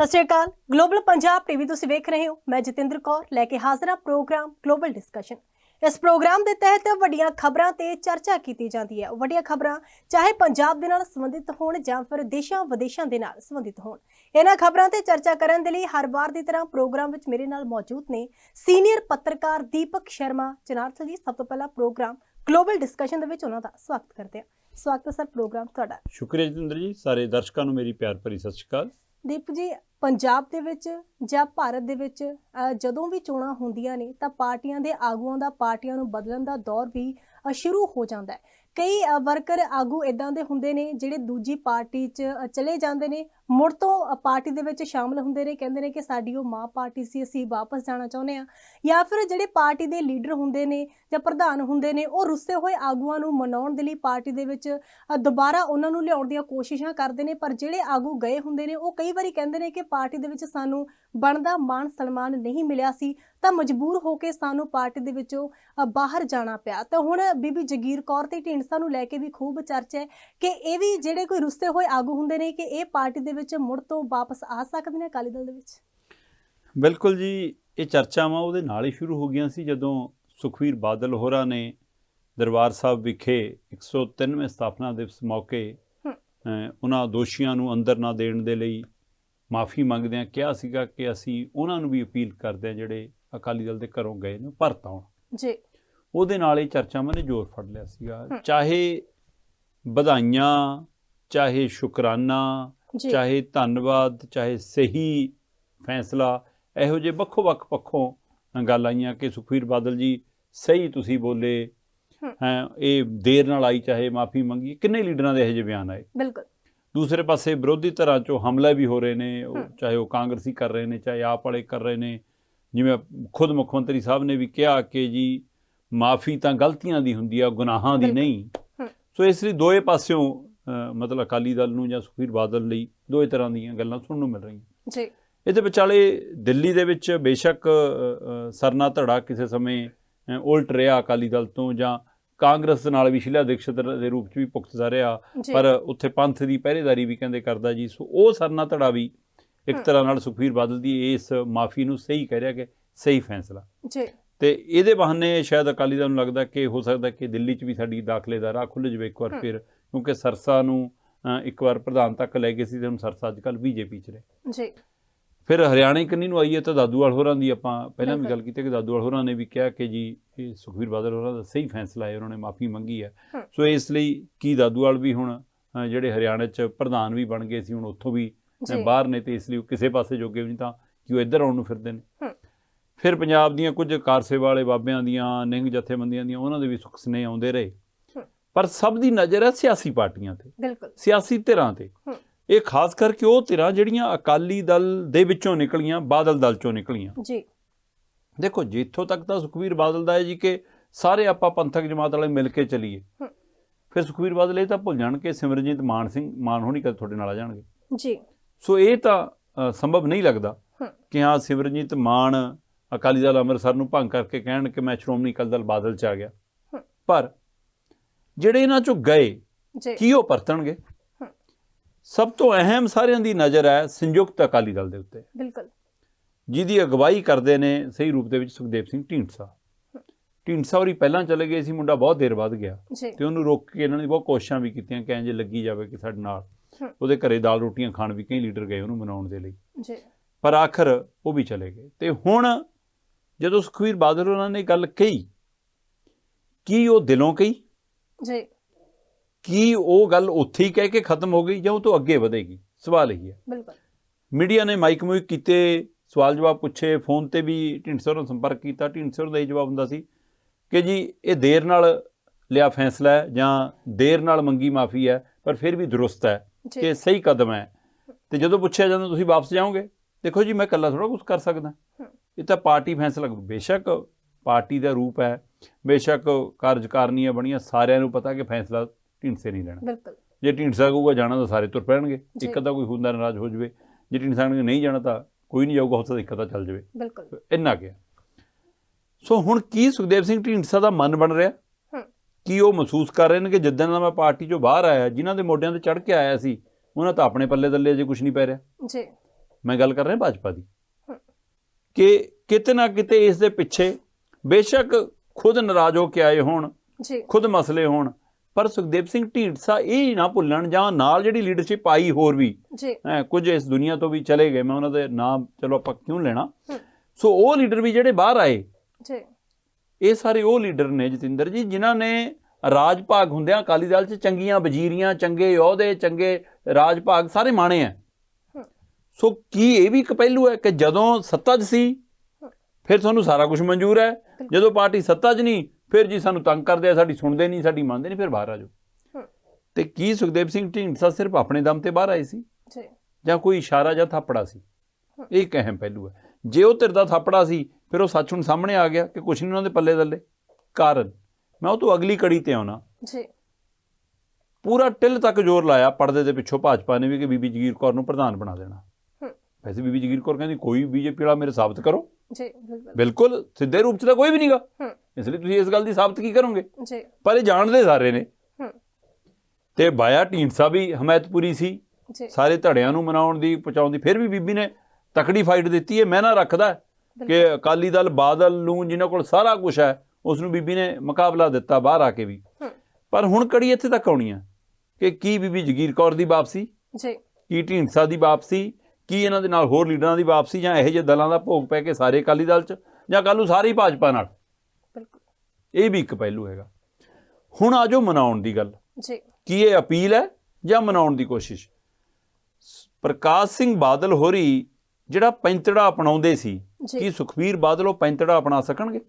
ਸਤਿ ਸ਼੍ਰੀ ਅਕਾਲ। ਗਲੋਬਲ ਪੰਜਾਬ ਟੀਵੀ ਤੁਸੀਂ ਵੇਖ ਰਹੇ ਹੋ। ਮੈਂ ਜਤਿੰਦਰ ਕੌਰ। ਲੈ ਕੇ ਹਾਜ਼ਰ ਹਾਂ ਪ੍ਰੋਗਰਾਮ ਗਲੋਬਲ ਡਿਸਕਸ਼ਨ ਇਸ ਪ੍ਰੋਗਰਾਮ ਦੇ ਤਹਿਤ ਵੱਡੀਆਂ ਖਬਰਾਂ ਤੇ ਚਰਚਾ ਕੀਤੀ ਜਾਂਦੀ ਹੈ। ਵੱਡੀਆਂ ਖਬਰਾਂ ਚਾਹੇ ਪੰਜਾਬ ਦੇ ਨਾਲ ਸੰਬੰਧਿਤ ਹੋਣ ਜਾਂ ਫਿਰ ਦੇਸ਼ਾਂ ਵਿਦੇਸ਼ਾਂ ਦੇ ਨਾਲ ਸੰਬੰਧਿਤ ਹੋਣ। ਇਹਨਾਂ ਖਬਰਾਂ ਤੇ ਚਰਚਾ ਕਰਨ ਦੇ ਲਈ ਹਰ ਵਾਰ ਦੀ ਤਰ੍ਹਾਂ ਪ੍ਰੋਗਰਾਮ ਵਿੱਚ ਮੇਰੇ ਨਾਲ ਮੌਜੂਦ ਨੇ ਸੀਨੀਅਰ ਪੱਤਰਕਾਰ ਦੀਪਕ ਸ਼ਰਮਾ। ਚਨਾਰਥਲ ਜੀ ਸਭ ਤੋਂ ਪਹਿਲਾਂ ਪ੍ਰੋਗਰਾਮ ਗਲੋਬਲ ਡਿਸਕਸ਼ਨ ਦੇ ਵਿੱਚ ਉਹਨਾਂ ਦਾ ਸਵਾਗਤ ਕਰਦੇ ਹਾਂ। ਸਵਾਗਤ ਹੈ ਸਰ ਪ੍ਰੋਗਰਾਮ ਤੁਹਾਡਾ। ਸ਼ੁਕਰੀਆ ਜਤਿੰਦਰ ਜੀ। ਸਾਰੇ ਦਰਸ਼ਕਾਂ ਨੂੰ ਮੇਰੀ ਪਿਆਰ ਭਰੀ ਸਤਿ ਸ਼੍ਰੀ ਅਕਾਲ। ਦੀਪ ਜੀ ਪੰਜਾਬ ਦੇ ਵਿੱਚ ਜਾਂ ਭਾਰਤ ਦੇ ਵਿੱਚ ਜਦੋਂ ਵੀ ਚੋਣਾਂ ਹੁੰਦੀਆਂ ਨੇ, ਤਾਂ ਪਾਰਟੀਆਂ ਦੇ ਆਗੂਆਂ ਦਾ ਪਾਰਟੀਆਂ ਨੂੰ ਬਦਲਣ ਦਾ ਦੌਰ ਵੀ ਸ਼ੁਰੂ ਹੋ ਜਾਂਦਾ ਹੈ। ਕਈ ਵਰਕਰ ਆਗੂ ਇਦਾਂ ਦੇ ਹੁੰਦੇ ਨੇ, ਜਿਹੜੇ ਦੂਜੀ ਪਾਰਟੀ 'ਚ ਚਲੇ ਜਾਂਦੇ ਨੇ ਮੁੜ ਤੋਂ ਪਾਰਟੀ ਦੇ ਵਿੱਚ ਸ਼ਾਮਲ ਹੁੰਦੇ ਨੇ ਕਹਿੰਦੇ ਨੇ ਕਿ ਸਾਡੀ ਉਹ ਮਾਂ ਪਾਰਟੀ ਸੀ, ਅਸੀਂ ਵਾਪਸ ਜਾਣਾ ਚਾਹੁੰਦੇ ਆ ਜਾਂ ਫਿਰ ਜਿਹੜੇ ਪਾਰਟੀ ਦੇ ਲੀਡਰ ਹੁੰਦੇ ਨੇ ਜਾਂ ਪ੍ਰਧਾਨ ਹੁੰਦੇ ਨੇ, ਉਹ ਰੁੱਸੇ ਹੋਏ ਆਗੂਆਂ ਨੂੰ ਮਨਾਉਣ ਦੇ ਲਈ ਪਾਰਟੀ ਦੇ ਵਿੱਚ ਦੁਬਾਰਾ ਉਹਨਾਂ ਨੂੰ ਲਿਆਉਣ ਦੀਆਂ ਕੋਸ਼ਿਸ਼ਾਂ ਕਰਦੇ ਨੇ, ਪਰ ਜਿਹੜੇ ਆਗੂ ਗਏ ਹੁੰਦੇ ਨੇ, ਉਹ ਕਈ ਵਾਰੀ ਕਹਿੰਦੇ ਨੇ ਕਿ ਪਾਰਟੀ ਦੇ ਵਿੱਚ ਸਾਨੂੰ ਬਣਦਾ ਮਾਣ ਸਨਮਾਨ ਨਹੀਂ ਮਿਲਿਆ ਸੀ, ਤਾਂ ਮਜਬੂਰ ਹੋ ਕੇ ਸਾਨੂੰ ਪਾਰਟੀ ਦੇ ਵਿੱਚੋਂ ਬਾਹਰ ਜਾਣਾ ਪਿਆ। ਤਾਂ ਹੁਣ ਬੀਬੀ ਜਗੀਰ ਕੌਰ ਤੇ ਢੀਂਡਸਾ ਨੂੰ ਲੈ ਕੇ ਵੀ ਖੂਬ ਚਰਚਾ ਹੈ ਕਿ ਇਹ ਵੀ ਜਿਹੜੇ ਕੋਈ ਰੁੱਸੇ ਹੋਏ ਆਗੂ ਹੁੰਦੇ ਨੇ ਕਿ ਇਹ ਪਾਰਟੀ ਦੇ ਵਿੱਚ ਮੁੜ ਤੋਂ ਵਾਪਸ ਆ ਸਕਦੇ ਨੇ ਅਕਾਲੀ ਦਲ ਦੇ ਵਿੱਚ? ਬਿਲਕੁਲ ਜੀ ਇਹ ਚਰਚਾਵਾਂ ਉਹਦੇ ਨਾਲ ਹੀ ਸ਼ੁਰੂ ਹੋ ਗਈਆਂ ਸੀ ਜਦੋਂ ਸੁਖਵੀਰ ਬਾਦਲ ਹੋਰਾਂ ਨੇ ਦਰਬਾਰ ਸਾਹਿਬ ਵਿਖੇ 103ਵੇਂ ਸਥਾਪਨਾ ਦਿਵਸ ਮੌਕੇ ਉਹਨਾਂ ਦੋਸ਼ੀਆਂ ਨੂੰ ਅੰਦਰ ਨਾ ਦੇਣ ਦੇ ਲਈ ਮਾਫੀ ਮੰਗਦਿਆਂ ਕਿਹਾ ਸੀਗਾ ਕਿ ਅਸੀਂ ਉਹਨਾਂ ਨੂੰ ਵੀ ਅਪੀਲ ਕਰਦੇ ਹਾਂ ਜਿਹੜੇ ਅਕਾਲੀ ਦਲ ਦੇ ਘਰੋਂ ਗਏ ਨੇ ਪਰਤ ਆਉਣ। ਜੀ। ਉਹਦੇ ਨਾਲ ਇਹ ਚਰਚਾਵਾਂ ਨੇ ਜ਼ੋਰ ਫੜ ਲਿਆ ਸੀਗਾ। ਚਾਹੇ ਵਧਾਈਆਂ ਚਾਹੇ ਸ਼ੁਕਰਾਨਾ ਜੀ ਚਾਹੇ ਧੰਨਵਾਦ ਚਾਹੇ ਸਹੀ ਫੈਸਲਾ ਇਹੋ ਜਿਹੇ ਵੱਖੋ-ਵੱਖ ਪੱਖੋਂ ਗੱਲ ਆਈਆਂ ਕਿ ਸੁਖਵੀਰ ਬਾਦਲ ਜੀ ਸਹੀ ਤੁਸੀਂ ਬੋਲੇ। ਹੈ ਇਹ ਦੇਰ ਨਾਲ ਆਈ ਚਾਹੇ ਮਾਫੀ ਮੰਗੀ ਕਿੰਨੇ ਲੀਡਰਾਂ ਦੇ ਇਹੋ ਜਿਹੇ ਬਿਆਨ ਆਏ ਬਿਲਕੁਲ ਦੂਸਰੇ ਪਾਸੇ ਵਿਰੋਧੀ ਧਿਰਾਂ ਚੋਂ ਹਮਲਾ ਵੀ ਹੋ ਰਹੇ ਨੇ। ਚਾਹੇ ਉਹ ਕਾਂਗਰਸੀ ਕਰ ਰਹੇ ਨੇ ਚਾਹੇ ਆਪ ਵਾਲੇ ਕਰ ਰਹੇ ਨੇ ਜਿਵੇਂ ਖੁਦ ਮੁੱਖ ਮੰਤਰੀ ਸਾਹਿਬ ਨੇ ਵੀ ਕਿਹਾ ਕਿ ਜੀ ਮਾਫੀ ਤਾਂ ਗਲਤੀਆਂ ਦੀ ਹੁੰਦੀ ਆ ਗੁਨਾਹਾਂ ਦੀ। ਨਹੀਂ। ਸੋ ਇਸ ਲਈ ਦੋਏ ਪਾਸਿਓਂ ਮਤਲਬ ਅਕਾਲੀ ਦਲ ਨੂੰ ਜਾਂ ਸੁਖਵੀਰ ਬਾਦਲ ਲਈ ਦੋਏ ਤਰ੍ਹਾਂ ਦੀਆਂ ਗੱਲਾਂ ਸੁਣਨ ਨੂੰ ਮਿਲ ਰਹੀਆਂ। ਜੀ। ਇਹਦੇ ਵਿਚਾਲੇ ਦਿੱਲੀ ਦੇ ਵਿੱਚ ਬੇਸ਼ੱਕ ਸਰਨਾ ਧੜਾ ਕਿਸੇ ਸਮੇਂ ਉਲਟ ਰਿਹਾ ਅਕਾਲੀ ਦਲ ਤੋਂ ਜਾਂ ਕਾਂਗਰਸ ਨਾਲ ਵੀ ਸ਼ਿਲਾ ਦੀਕਸ਼ਤ ਦੇ ਰੂਪ 'ਚ ਵੀ ਪੁਖਤਦਾ ਰਿਹਾ। ਪਰ ਉੱਥੇ ਪੰਥ ਦੀ ਪਹਿਰੇਦਾਰੀ ਵੀ ਕਹਿੰਦੇ ਕਰਦਾ ਜੀ। ਸੋ ਉਹ ਸਰਨਾ ਧੜਾ ਵੀ ਇੱਕ। ਤਰ੍ਹਾਂ ਨਾਲ ਸੁਖਵੀਰ ਬਾਦਲ ਦੀ ਇਸ ਮਾਫੀ ਨੂੰ ਸਹੀ ਕਹਿ ਰਿਹਾ ਕਿ ਸਹੀ ਫੈਸਲਾ। ਜੀ। ਤੇ ਇਹਦੇ ਬਹਾਨੇ ਸ਼ਾਇਦ ਅਕਾਲੀ ਦਲ ਨੂੰ ਲੱਗਦਾ ਕਿ ਹੋ ਸਕਦਾ ਕਿ ਦਿੱਲੀ 'ਚ ਵੀ ਸਾਡੀ ਦਾਖਲੇ ਦਾ ਰਾਹ ਖੁੱਲ੍ਹ ਜਾਵੇ ਇੱਕ ਵਾਰ। ਫਿਰ। ਕਿਉਂਕਿ ਸਰਸਾ ਨੂੰ ਇੱਕ ਵਾਰ ਪ੍ਰਧਾਨ ਤੱਕ ਲੈ ਗਏ ਸੀ ਤੇ ਹੁਣ ਸਰਸਾ ਅੱਜ ਕੱਲ੍ਹ ਬੀਜੇਪੀ 'ਚ ਰਹੇ ਜੀ ਫਿਰ ਹਰਿਆਣੇ ਕੰਨੀ ਨੂੰ ਆਈਏ ਤਾਂ ਦਾਦੂਵਾਲ ਹੋਰਾਂ ਦੀ ਆਪਾਂ ਪਹਿਲਾਂ ਵੀ। ਗੱਲ ਕੀਤੀ ਕਿ ਦਾਦੂਵਾਲ ਹੋਰਾਂ ਨੇ ਵੀ ਕਿਹਾ ਕਿ ਜੀ ਇਹ ਸੁਖਵੀਰ ਬਾਦਲ ਹੋਰਾਂ ਦਾ ਸਹੀ ਫੈਸਲਾ ਹੈ ਉਹਨਾਂ ਨੇ ਮਾਫੀ ਮੰਗੀ ਹੈ। ਸੋ ਇਸ ਲਈ ਕੀ ਦਾਦੂਵਾਲ ਵੀ ਹੁਣ ਜਿਹੜੇ ਹਰਿਆਣੇ 'ਚ ਪ੍ਰਧਾਨ ਵੀ ਬਣ ਗਏ ਸੀ ਹੁਣ ਉੱਥੋਂ ਵੀ ਬਾਹਰ ਨੇ ਤੇ ਇਸ ਲਈ ਉਹ ਕਿਸੇ ਪਾਸੇ ਜੋਗੇ ਵੀ ਨਹੀਂ ਤਾਂ ਕਿ ਉਹ ਇੱਧਰ ਆਉਣ ਨੂੰ ਫਿਰਦੇ ਨੇ। ਫਿਰ ਪੰਜਾਬ ਦੀਆਂ ਕੁਝ ਕਾਰ ਸੇਵਾ ਵਾਲੇ ਬਾਬਿਆਂ ਦੀਆਂ ਨਿੰਗ ਜਥੇਬੰਦੀਆਂ ਦੀਆਂ ਉਹਨਾਂ ਦੇ ਵੀ ਸੁਖ ਸੁਨੇਹੇ ਆਉਂਦੇ ਰਹੇ। ਪਰ ਸਭ ਦੀ ਨਜ਼ਰ ਹੈ ਸਿਆਸੀ ਪਾਰਟੀਆਂ ਤੇ ਬਿਲਕੁਲ ਸਿਆਸੀ ਧਿਰਾਂ ਤੇ। ਇਹ ਖਾਸ ਕਰਕੇ ਉਹ ਧਿਰਾਂ ਜਿਹੜੀਆਂ ਅਕਾਲੀ ਦਲ ਦੇ ਵਿੱਚੋਂ ਨਿਕਲੀਆਂ ਬਾਦਲ ਦਲ ਚੋਂ ਨਿਕਲੀਆਂ ਜੀ ਦੇਖੋ ਜਿੱਥੋਂ ਤੱਕ ਤਾਂ ਸੁਖਵੀਰ ਬਾਦਲ ਦਾ ਹੈ ਜੀ ਕਿ ਸਾਰੇ ਆਪਾਂ ਪੰਥਕ ਜਮਾਤ ਵਾਲੇ ਮਿਲ ਕੇ ਚੱਲੀਏ। ਫਿਰ ਸੁਖਵੀਰ ਬਾਦਲ ਇਹ ਤਾਂ ਭੁੱਲ ਜਾਣ ਕਿ ਸਿਮਰਜੀਤ ਮਾਨ ਸਿੰਘ ਮਾਨ ਹੋਣੀ ਕਦੇ ਤੁਹਾਡੇ ਨਾਲ ਆ ਜਾਣਗੇ ਜੀ ਸੋ ਇਹ ਤਾਂ ਸੰਭਵ ਨਹੀਂ ਲੱਗਦਾ। ਕਿ ਹਾਂ ਸਿਮਰਜੀਤ ਮਾਨ ਅਕਾਲੀ ਦਲ ਅੰਮ੍ਰਿਤਸਰ ਨੂੰ ਭੰਗ ਕਰਕੇ ਕਹਿਣ ਕਿ ਮੈਂ ਸ਼੍ਰੋਮਣੀ ਅਕਾਲੀ ਦਲ ਬਾਦਲ ਚ ਆ ਗਿਆ। ਪਰ ਜਿਹੜੇ ਇਹਨਾਂ ਚੋਂ ਗਏ ਕੀ ਉਹ ਪਰਤਣਗੇ। ਸਭ ਤੋਂ ਅਹਿਮ ਸਾਰਿਆਂ ਦੀ ਨਜ਼ਰ ਹੈ ਸੰਯੁਕਤ ਅਕਾਲੀ ਦਲ ਦੇ ਉੱਤੇ। ਬਿਲਕੁਲ। ਜਿਹਦੀ ਅਗਵਾਈ ਕਰਦੇ ਨੇ ਸਹੀ ਰੂਪ ਦੇ ਵਿੱਚ ਸੁਖਦੇਵ ਸਿੰਘ ਢੀਂਡਸਾ। ਢੀਂਡਸਾ ਹੋਰੀ ਪਹਿਲਾਂ ਚਲੇ ਗਏ ਸੀ ਮੁੰਡਾ ਬਹੁਤ ਦੇਰ ਬਾਅਦ ਗਿਆ। ਤੇ ਉਹਨੂੰ ਰੋਕ ਕੇ ਇਹਨਾਂ ਨੇ ਬਹੁਤ ਕੋਸ਼ਿਸ਼ਾਂ ਵੀ ਕੀਤੀਆਂ ਕਿ ਇੰਜ ਲੱਗੀ ਜਾਵੇ ਕਿ ਸਾਡੇ ਨਾਲ। ਉਹਦੇ ਘਰੇ ਦਾਲ ਰੋਟੀਆਂ ਖਾਣ ਵੀ ਕਈ ਲੀਡਰ ਗਏ ਉਹਨੂੰ ਮਨਾਉਣ ਦੇ ਲਈ। ਜੀ। ਪਰ ਆਖਰ ਉਹ ਵੀ ਚਲੇ ਗਏ। ਤੇ ਹੁਣ ਜਦੋਂ ਸੁਖਵੀਰ ਬਾਦਲ ਉਹਨਾਂ ਨੇ ਗੱਲ ਕਹੀ ਕੀ ਉਹ ਦਿਲੋਂ ਕਹੀ? ਜੀ। ਕੀ ਉਹ ਗੱਲ ਉੱਥੇ ਹੀ ਕਹਿ ਕੇ ਖਤਮ ਹੋ ਗਈ ਜਾਂ ਉਹ ਤੋਂ ਅੱਗੇ ਵਧੇਗੀ? ਸਵਾਲ ਇਹੀ ਹੈ। ਬਿਲਕੁਲ। ਮੀਡੀਆ ਨੇ ਮਾਈਕ ਮੂਇਕ ਕੀਤੇ ਸਵਾਲ ਜਵਾਬ ਪੁੱਛੇ ਫੋਨ ਤੇ ਵੀ ਢਿੰਡਸਰ ਨਾਲ ਸੰਪਰਕ ਕੀਤਾ। ਢਿੰਡਸਰ ਦਾ ਇਹ ਜਵਾਬ ਹੁੰਦਾ ਸੀ ਕਿ ਜੀ ਇਹ ਦੇਰ ਨਾਲ ਲਿਆ ਫੈਸਲਾ ਹੈ ਜਾਂ ਦੇਰ ਨਾਲ ਮੰਗੀ ਮਾਫੀ ਹੈ ਪਰ ਫਿਰ ਵੀ ਦਰੁਸਤ ਹੈ ਕਿ ਸਹੀ ਕਦਮ ਹੈ। ਤੇ ਜਦੋਂ ਪੁੱਛਿਆ ਜਾਂਦਾ ਤੁਸੀਂ ਵਾਪਸ ਜਾਓਗੇ? ਦੇਖੋ ਜੀ ਮੈਂ ਇਕੱਲਾ ਥੋੜਾ ਕੁਝ ਕਰ ਸਕਦਾ। ਇਹ ਤਾਂ ਪਾਰਟੀ ਫੈਸਲਾ ਬੇਸ਼ੱਕ ਪਾਰਟੀ ਦਾ ਰੂਪ ਹੈ ਬੇਸ਼ੱਕ ਕਾਰਜਕਾਰਨੀਆਂ ਬਣੀਆਂ ਸਾਰਿਆਂ ਨੂੰ ਪਤਾ ਕਿ ਫੈਸਲਾ ਢਿੰਡਸੇ ਨਹੀਂ ਲੈਣਾ। ਬਿਲਕੁਲ। ਜੇ ਢੀਂਡਸਾ ਕਹੂਗਾ ਜਾਣਾ ਤਾਂ ਸਾਰੇ ਤੁਰ ਪੈਣਗੇ। ਜੀ। ਇੱਕ ਅੱਧਾ ਕੋਈ ਹੁੰਦਾ ਨਾਰਾਜ਼ ਹੋ ਜਾਵੇ। ਜੇ ਢੀਂਡਸਾ ਨੇ ਨਹੀਂ ਜਾਣਾ ਤਾਂ ਕੋਈ ਨਹੀਂ ਜਾਊਗਾ ਹੋ ਸਕਦਾ ਇੱਕ ਅੱਧਾ ਚੱਲ ਜਾਵੇ। ਬਿਲਕੁਲ। ਇੰਨਾ ਗਿਆ ਸੋ ਹੁਣ ਕੀ ਸੁਖਦੇਵ ਸਿੰਘ ਢੀਂਡਸਾ ਦਾ ਮਨ ਬਣ ਰਿਹਾ। ਕੀ ਉਹ ਮਹਿਸੂਸ ਕਰ ਰਹੇ ਨੇ ਕਿ ਜਿੱਦਣ ਦਾ ਮੈਂ ਪਾਰਟੀ ਚੋਂ ਬਾਹਰ ਆਇਆ ਜਿਨ੍ਹਾਂ ਦੇ ਮੋਢਿਆਂ ਤੇ ਚੜ ਕੇ ਆਇਆ ਸੀ ਉਹਨਾਂ ਤਾਂ ਆਪਣੇ ਪੱਲੇ ਦੱਲੇ ਅਜੇ ਕੁਝ ਨਹੀਂ ਪੈ ਰਿਹਾ। ਜੀ। ਮੈਂ ਗੱਲ ਕਰ ਰਿਹਾ ਭਾਜਪਾ ਦੀ। ਕਿ ਕਿਤੇ ਨਾ ਕਿਤੇ ਇਸ ਦੇ ਪਿੱਛੇ ਬੇਸ਼ੱਕ ਖੁਦ ਨਾਰਾਜ਼ ਹੋ ਕੇ ਆਏ ਹੋਣ ਜੀ। ਖੁਦ ਮਸਲੇ ਹੋਣ ਪਰ ਸੁਖਦੇਵ ਸਿੰਘ ਢੀਂਡਸਾ ਇਹ ਨਾ ਭੁੱਲਣ ਜਾਂ ਨਾਲ ਜਿਹੜੀ ਲੀਡਰਸ਼ਿਪ ਆਈ ਹੋਰ ਵੀ ਜੀ। ਹੈਂ, ਕੁਝ ਇਸ ਦੁਨੀਆ ਤੋਂ ਵੀ ਚਲੇ ਗਏ ਮੈਂ ਉਹਨਾਂ ਦੇ ਨਾਮ ਚਲੋ ਆਪਾਂ ਕਿਉਂ ਲੈਣਾ। ਸੋ ਉਹ ਲੀਡਰ ਵੀ ਜਿਹੜੇ ਬਾਹਰ ਆਏ ਜੀ। ਇਹ ਸਾਰੇ ਉਹ ਲੀਡਰ ਨੇ ਜਤਿੰਦਰ ਜੀ ਜਿਨ੍ਹਾਂ ਨੇ ਰਾਜ ਭਾਗ ਹੁੰਦਿਆਂ ਅਕਾਲੀ ਦਲ 'ਚ ਚੰਗੀਆਂ ਵਜ਼ੀਰੀਆਂ ਚੰਗੇ ਅਹੁਦੇ ਚੰਗੇ ਰਾਜ ਭਾਗ ਸਾਰੇ ਮਾਣੇ ਆ। ਸੋ ਕੀ ਇਹ ਵੀ ਇੱਕ ਪਹਿਲੂ ਹੈ ਕਿ ਜਦੋਂ ਸੱਤਾ 'ਚ ਸੀ ਫਿਰ ਤੁਹਾਨੂੰ ਸਾਰਾ ਕੁਝ ਮਨਜ਼ੂਰ ਹੈ। ਜਦੋਂ ਪਾਰਟੀ ਸੱਤਾ 'ਚ ਨਹੀਂ ਫਿਰ ਜੀ ਸਾਨੂੰ ਤੰਗ ਕਰਦੇ ਆ ਸਾਡੀ ਸੁਣਦੇ ਨਹੀਂ ਸਾਡੀ ਮੰਨਦੇ ਨਹੀਂ ਫਿਰ ਬਾਹਰ ਆ ਜਾਓ। ਤੇ ਕੀ ਸੁਖਦੇਵ ਸਿੰਘ ਢੀਂਡਸਾ ਸਿਰਫ ਆਪਣੇ ਦਮ ਤੇ ਬਾਹਰ ਆਏ ਸੀ? ਜੀ। ਜਾਂ ਕੋਈ ਇਸ਼ਾਰਾ ਜਾਂ ਥਾਪੜਾ ਸੀ? ਇਹ ਇੱਕ ਅਹਿਮ ਪਹਿਲੂ ਹੈ। ਜੇ ਉਹ ਧਿਰ ਦਾ ਥਾਪੜਾ ਸੀ ਫਿਰ ਉਹ ਸੱਚ ਹੁਣ ਸਾਹਮਣੇ ਆ ਗਿਆ ਕਿ ਕੁਛ ਨਹੀਂ ਉਹਨਾਂ ਦੇ ਪੱਲੇ ਦੱਲੇ ਕਾਰਨ ਮੈਂ ਉਹ ਤੋਂ ਅਗਲੀ ਕੜੀ ਤੇ ਆਉਣਾ। ਜੀ। ਪੂਰਾ ਟਿਲ ਤੱਕ ਜ਼ੋਰ ਲਾਇਆ ਪਰਦੇ ਦੇ ਪਿੱਛੋਂ ਭਾਜਪਾ ਨੇ ਵੀ ਕਿ ਬੀਬੀ ਜਗੀਰ ਕੌਰ ਨੂੰ ਪ੍ਰਧਾਨ ਬਣਾ ਦੇਣਾ। ਵੈਸੇ ਬੀਬੀ ਜਗੀਰ ਕੌਰ ਕਹਿੰਦੀ ਕੋਈ ਬੀਜੇਪੀ ਵਾਲਾ ਮੇਰੇ ਸਾਬਤ ਕਰੋ। ਜੀ ਬਿਲਕੁਲ। ਸਿੱਧੇ ਰੂਪ 'ਚ ਤਾਂ ਕੋਈ ਵੀ ਨਹੀਂਗਾ। ਇਸ ਲਈ ਤੁਸੀਂ ਇਸ ਗੱਲ ਦੀ ਸਾਬਤ ਕੀ ਕਰੋਗੇ? ਜੀ। ਪਰ ਇਹ ਜਾਣਦੇ ਸਾਰੇ ਨੇ। ਤੇ ਬਾਇਆ ਢੀਂਡਸਾ ਵੀ ਹਮਾਇਤਪੁਰੀ ਸੀ। ਜੀ। ਸਾਰੇ ਧੜਿਆਂ ਨੂੰ ਮਨਾਉਣ ਦੀ ਪਹੁੰਚਾਉਣ ਦੀ ਫਿਰ ਵੀ ਬੀਬੀ ਨੇ ਤਕੜੀ ਫਾਈਟ ਦਿੱਤੀ ਹੈ। ਮੈਂ ਨਾ ਰੱਖਦਾ ਕਿ ਅਕਾਲੀ ਦਲ ਬਾਦਲ ਨੂੰ ਜਿਨ੍ਹਾਂ ਕੋਲ ਸਾਰਾ ਕੁਝ ਹੈ ਉਸ ਨੂੰ ਬੀਬੀ ਨੇ ਮੁਕਾਬਲਾ ਦਿੱਤਾ ਬਾਹਰ ਆ ਕੇ ਵੀ। ਪਰ ਹੁਣ ਕੜੀ ਇੱਥੇ ਤੱਕ ਆਉਣੀ ਹੈ ਕਿ ਕੀ ਬੀਬੀ ਜਗੀਰ ਕੌਰ ਦੀ ਵਾਪਸੀ? ਜੀ। ਕੀ ਢੀਂਡਸਾ ਦੀ ਵਾਪਸੀ? ਕੀ ਇਹਨਾਂ ਦੇ ਨਾਲ ਹੋਰ ਲੀਡਰਾਂ ਦੀ ਵਾਪਸੀ ਜਾਂ ਇਹੋ ਜਿਹੇ ਦਲਾਂ ਦਾ ਭੋਗ ਪੈ ਕੇ ਸਾਰੇ ਅਕਾਲੀ ਦਲ 'ਚ ਜਾਂ ਕੱਲ੍ਹ ਨੂੰ ਸਾਰੇ ਭਾਜਪਾ ਨਾਲ? ਬਿਲਕੁਲ। ਇਹ ਵੀ ਇੱਕ ਪਹਿਲੂ ਹੈਗਾ। ਹੁਣ ਆਜੋ ਮਨਾਉਣ ਦੀ ਗੱਲ। ਜੀ। ਕੀ ਇਹ ਅਪੀਲ ਹੈ ਜਾਂ ਮਨਾਉਣ ਦੀ ਕੋਸ਼ਿਸ਼? ਪ੍ਰਕਾਸ਼ ਸਿੰਘ ਬਾਦਲ ਹੋਰੀ ਜਿਹੜਾ ਪੈਂਤੜਾ ਅਪਣਾਉਂਦੇ ਸੀ ਕੀ ਸੁਖਵੀਰ ਬਾਦਲ ਉਹ ਪੈਂਤੜਾ ਅਪਣਾ ਸਕਣਗੇ?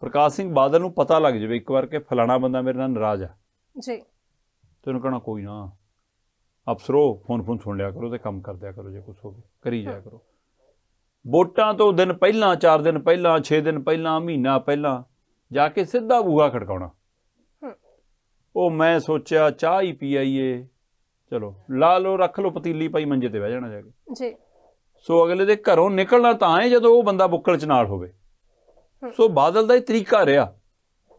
ਪ੍ਰਕਾਸ਼ ਸਿੰਘ ਬਾਦਲ ਨੂੰ ਪਤਾ ਲੱਗ ਜਾਵੇ ਇੱਕ ਵਾਰ ਕਿ ਫਲਾਣਾ ਬੰਦਾ ਮੇਰੇ ਨਾਲ ਨਾਰਾਜ਼ ਹੈ ਜੀ। ਤੇ ਉਹਨੂੰ ਕਹਣਾ ਕੋਈ ਨਾ। ਅਫਸਰੋ ਫੋਨ ਫੋਨ ਸੁਣ ਲਿਆ ਕਰੋ ਤੇ ਕੰਮ ਕਰ ਦਿਆ ਕਰੋ ਜੇ ਕੁਝ ਹੋਵੇ ਕਰੀ ਜਾਇਆ ਕਰੋ। ਵੋਟਾਂ ਤੋਂ ਦਿਨ ਪਹਿਲਾਂ 4 ਦਿਨ ਪਹਿਲਾਂ 6 ਦਿਨ ਪਹਿਲਾਂ ਮਹੀਨਾ ਪਹਿਲਾਂ ਜਾ ਕੇ ਸਿੱਧਾ ਬੂਹਾ ਖੜਕਾਉਣਾ। ਉਹ ਮੈਂ ਸੋਚਿਆ ਚਾਹ ਹੀ ਪੀ ਆਈਏ ਚਲੋ ਲਾ ਲਓ ਰੱਖ ਲਓ ਪਤੀਲੀ ਪਾਈ ਮੰਜੇ ਤੇ ਬਹਿ ਜਾਣਾ ਜਾ ਕੇ। ਜੀ। ਸੋ ਅਗਲੇ ਦੇ ਘਰੋਂ ਨਿਕਲਣਾ ਤਾਂ ਹੈ ਜਦੋਂ ਉਹ ਬੰਦਾ ਬੁੱਕਲ ਚ ਨਾਲ ਹੋਵੇ। ਸੋ ਬਾਦਲ ਦਾ ਇਹ ਤਰੀਕਾ ਰਿਹਾ।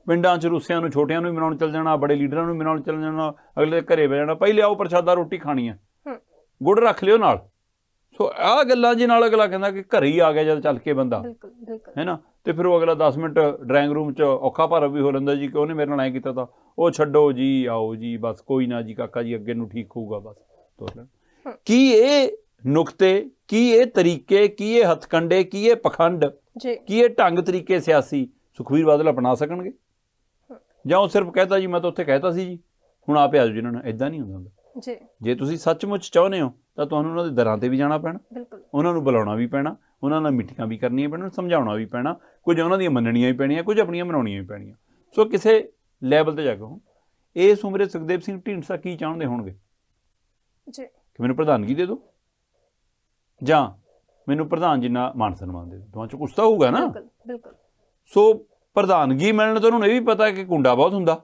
ਪਿੰਡਾਂ ਚ ਰੁੱਸਿਆਂ ਨੂੰ ਛੋਟਿਆਂ ਨੂੰ ਵੀ ਮਨਾਉਣ ਚੱਲ ਜਾਣਾ ਬੜੇ ਲੀਡਰਾਂ ਨੂੰ ਮਨਾਉਣ ਚੱਲ ਜਾਣਾ ਅਗਲੇ ਘਰੇ ਬਹਿ ਜਾਣਾ। ਪਹਿਲੇ ਆਓ ਪ੍ਰਸ਼ਾਦਾ ਰੋਟੀ ਖਾਣੀ ਹਮ। ਗੁੜ ਰੱਖ ਲਿਓ ਨਾਲ। ਸੋ ਆਹ ਗੱਲਾਂ ਜੀ ਨਾਲ ਅਗਲਾ ਕਹਿੰਦਾ ਕਿ ਘਰੇ ਹੀ ਆ ਗਿਆ ਜਦ ਚੱਲ ਕੇ ਬੰਦਾ। ਬਿਲਕੁਲ ਬਿਲਕੁਲ। ਹੈ ਨਾ ਤੇ ਫਿਰ ਉਹ ਅਗਲਾ 10 ਮਿੰਟ ਡਰਾਇੰਗ ਰੂਮ 'ਚ ਔਖਾ ਭਾਰਾ ਵੀ ਹੋ ਲੈਂਦਾ ਜੀ ਕਿ ਉਹਨੇ ਮੇਰੇ ਨਾਲ ਐ ਕੀਤਾ ਤਾਂ। ਉਹ ਛੱਡੋ ਜੀ ਆਓ ਜੀ ਬਸ ਕੋਈ ਨਾ ਜੀ ਕਾਕਾ ਜੀ ਅੱਗੇ ਨੂੰ ਠੀਕ ਹੋਊਗਾ ਬਸ। ਕੀ ਇਹ ਨੁਕਤੇ ਕੀ ਇਹ ਤਰੀਕੇ ਕੀ ਇਹ ਹਥਕੰਡੇ ਕੀ ਇਹ ਪਖੰਡ ਜੀ। ਕੀ ਇਹ ਢੰਗ ਤਰੀਕੇ ਸਿਆਸੀ ਸੁਖਵੀਰ ਬਾਦਲ ਅਪਣਾ ਸਕਣਗੇ? ਜਾਂ ਉਹ ਸਿਰਫ ਕਹਤਾ ਜੀ ਮੈਂ ਤਾਂ ਉੱਥੇ ਕਹਿਤਾ ਸੀ ਜੀ। ਹੁਣ ਆਪੇ ਆ ਜਾਓ ਨੇ ਇਦਾਂ ਨਹੀਂ ਹੁੰਦਾ। ਜੀ। ਜੇ ਤੁਸੀਂ ਸੱਚਮੁੱਚ ਚਾਹੁੰਦੇ ਹੋ ਤਾਂ ਤੁਹਾਨੂੰ ਉਹਨਾਂ ਦੇ ਦਰਾਂ ਤੇ ਵੀ ਜਾਣਾ ਪੈਣਾ। ਬਿਲਕੁਲ। ਉਹਨਾਂ ਨੂੰ ਬੁਲਾਉਣਾ ਵੀ ਪੈਣਾ ਉਹਨਾਂ ਨਾਲ ਮੀਟਿੰਗਾਂ ਵੀ ਕਰਨੀਆਂ ਪੈਣੀਆਂ ਸਮਝਾਉਣਾ ਵੀ ਪੈਣਾ। ਕੁਝ ਉਹਨਾਂ ਦੀਆਂ ਮੰਨਣੀਆਂ ਵੀ ਪੈਣੀਆਂ ਕੁਝ ਆਪਣੀਆਂ ਮਨਾਉਣੀਆਂ ਵੀ ਪੈਣੀਆਂ। ਸੋ ਕਿਸੇ ਲੈਵਲ ਤੇ ਜਾ ਕੇ ਹੁਣ। ਇਸ ਉਮਰੇ ਸੁਖਦੇਵ ਸਿੰਘ ਢੀਂਡਸਾ ਕੀ ਚਾਹੁੰਦੇ ਹੋਣਗੇ? ਜੀ। ਕਿ ਮੈਨੂੰ ਪ੍ਰਧਾਨਗੀ ਦੇ ਦਿਓ? ਜਾਂ ਮੈਨੂੰ ਪ੍ਰਧਾਨ ਜਿੰਨਾ ਮਾਨ ਸਨਮਾਨ ਦੇ ਦਿਓ। ਦੋਵਾਂ ਚ ਕੁਛ ਤਾਂ ਹੋਊਗਾ ਨਾ? ਬਿਲਕੁਲ ਬਿਲਕੁਲ। ਸੋ ਪ੍ਰਧਾਨਗੀ ਮਿਲਣ ਤੋਂ ਉਹਨੂੰ ਇਹ ਵੀ ਪਤਾ ਕਿ ਕੁੰਡਾ ਬਹੁਤ ਹੁੰਦਾ।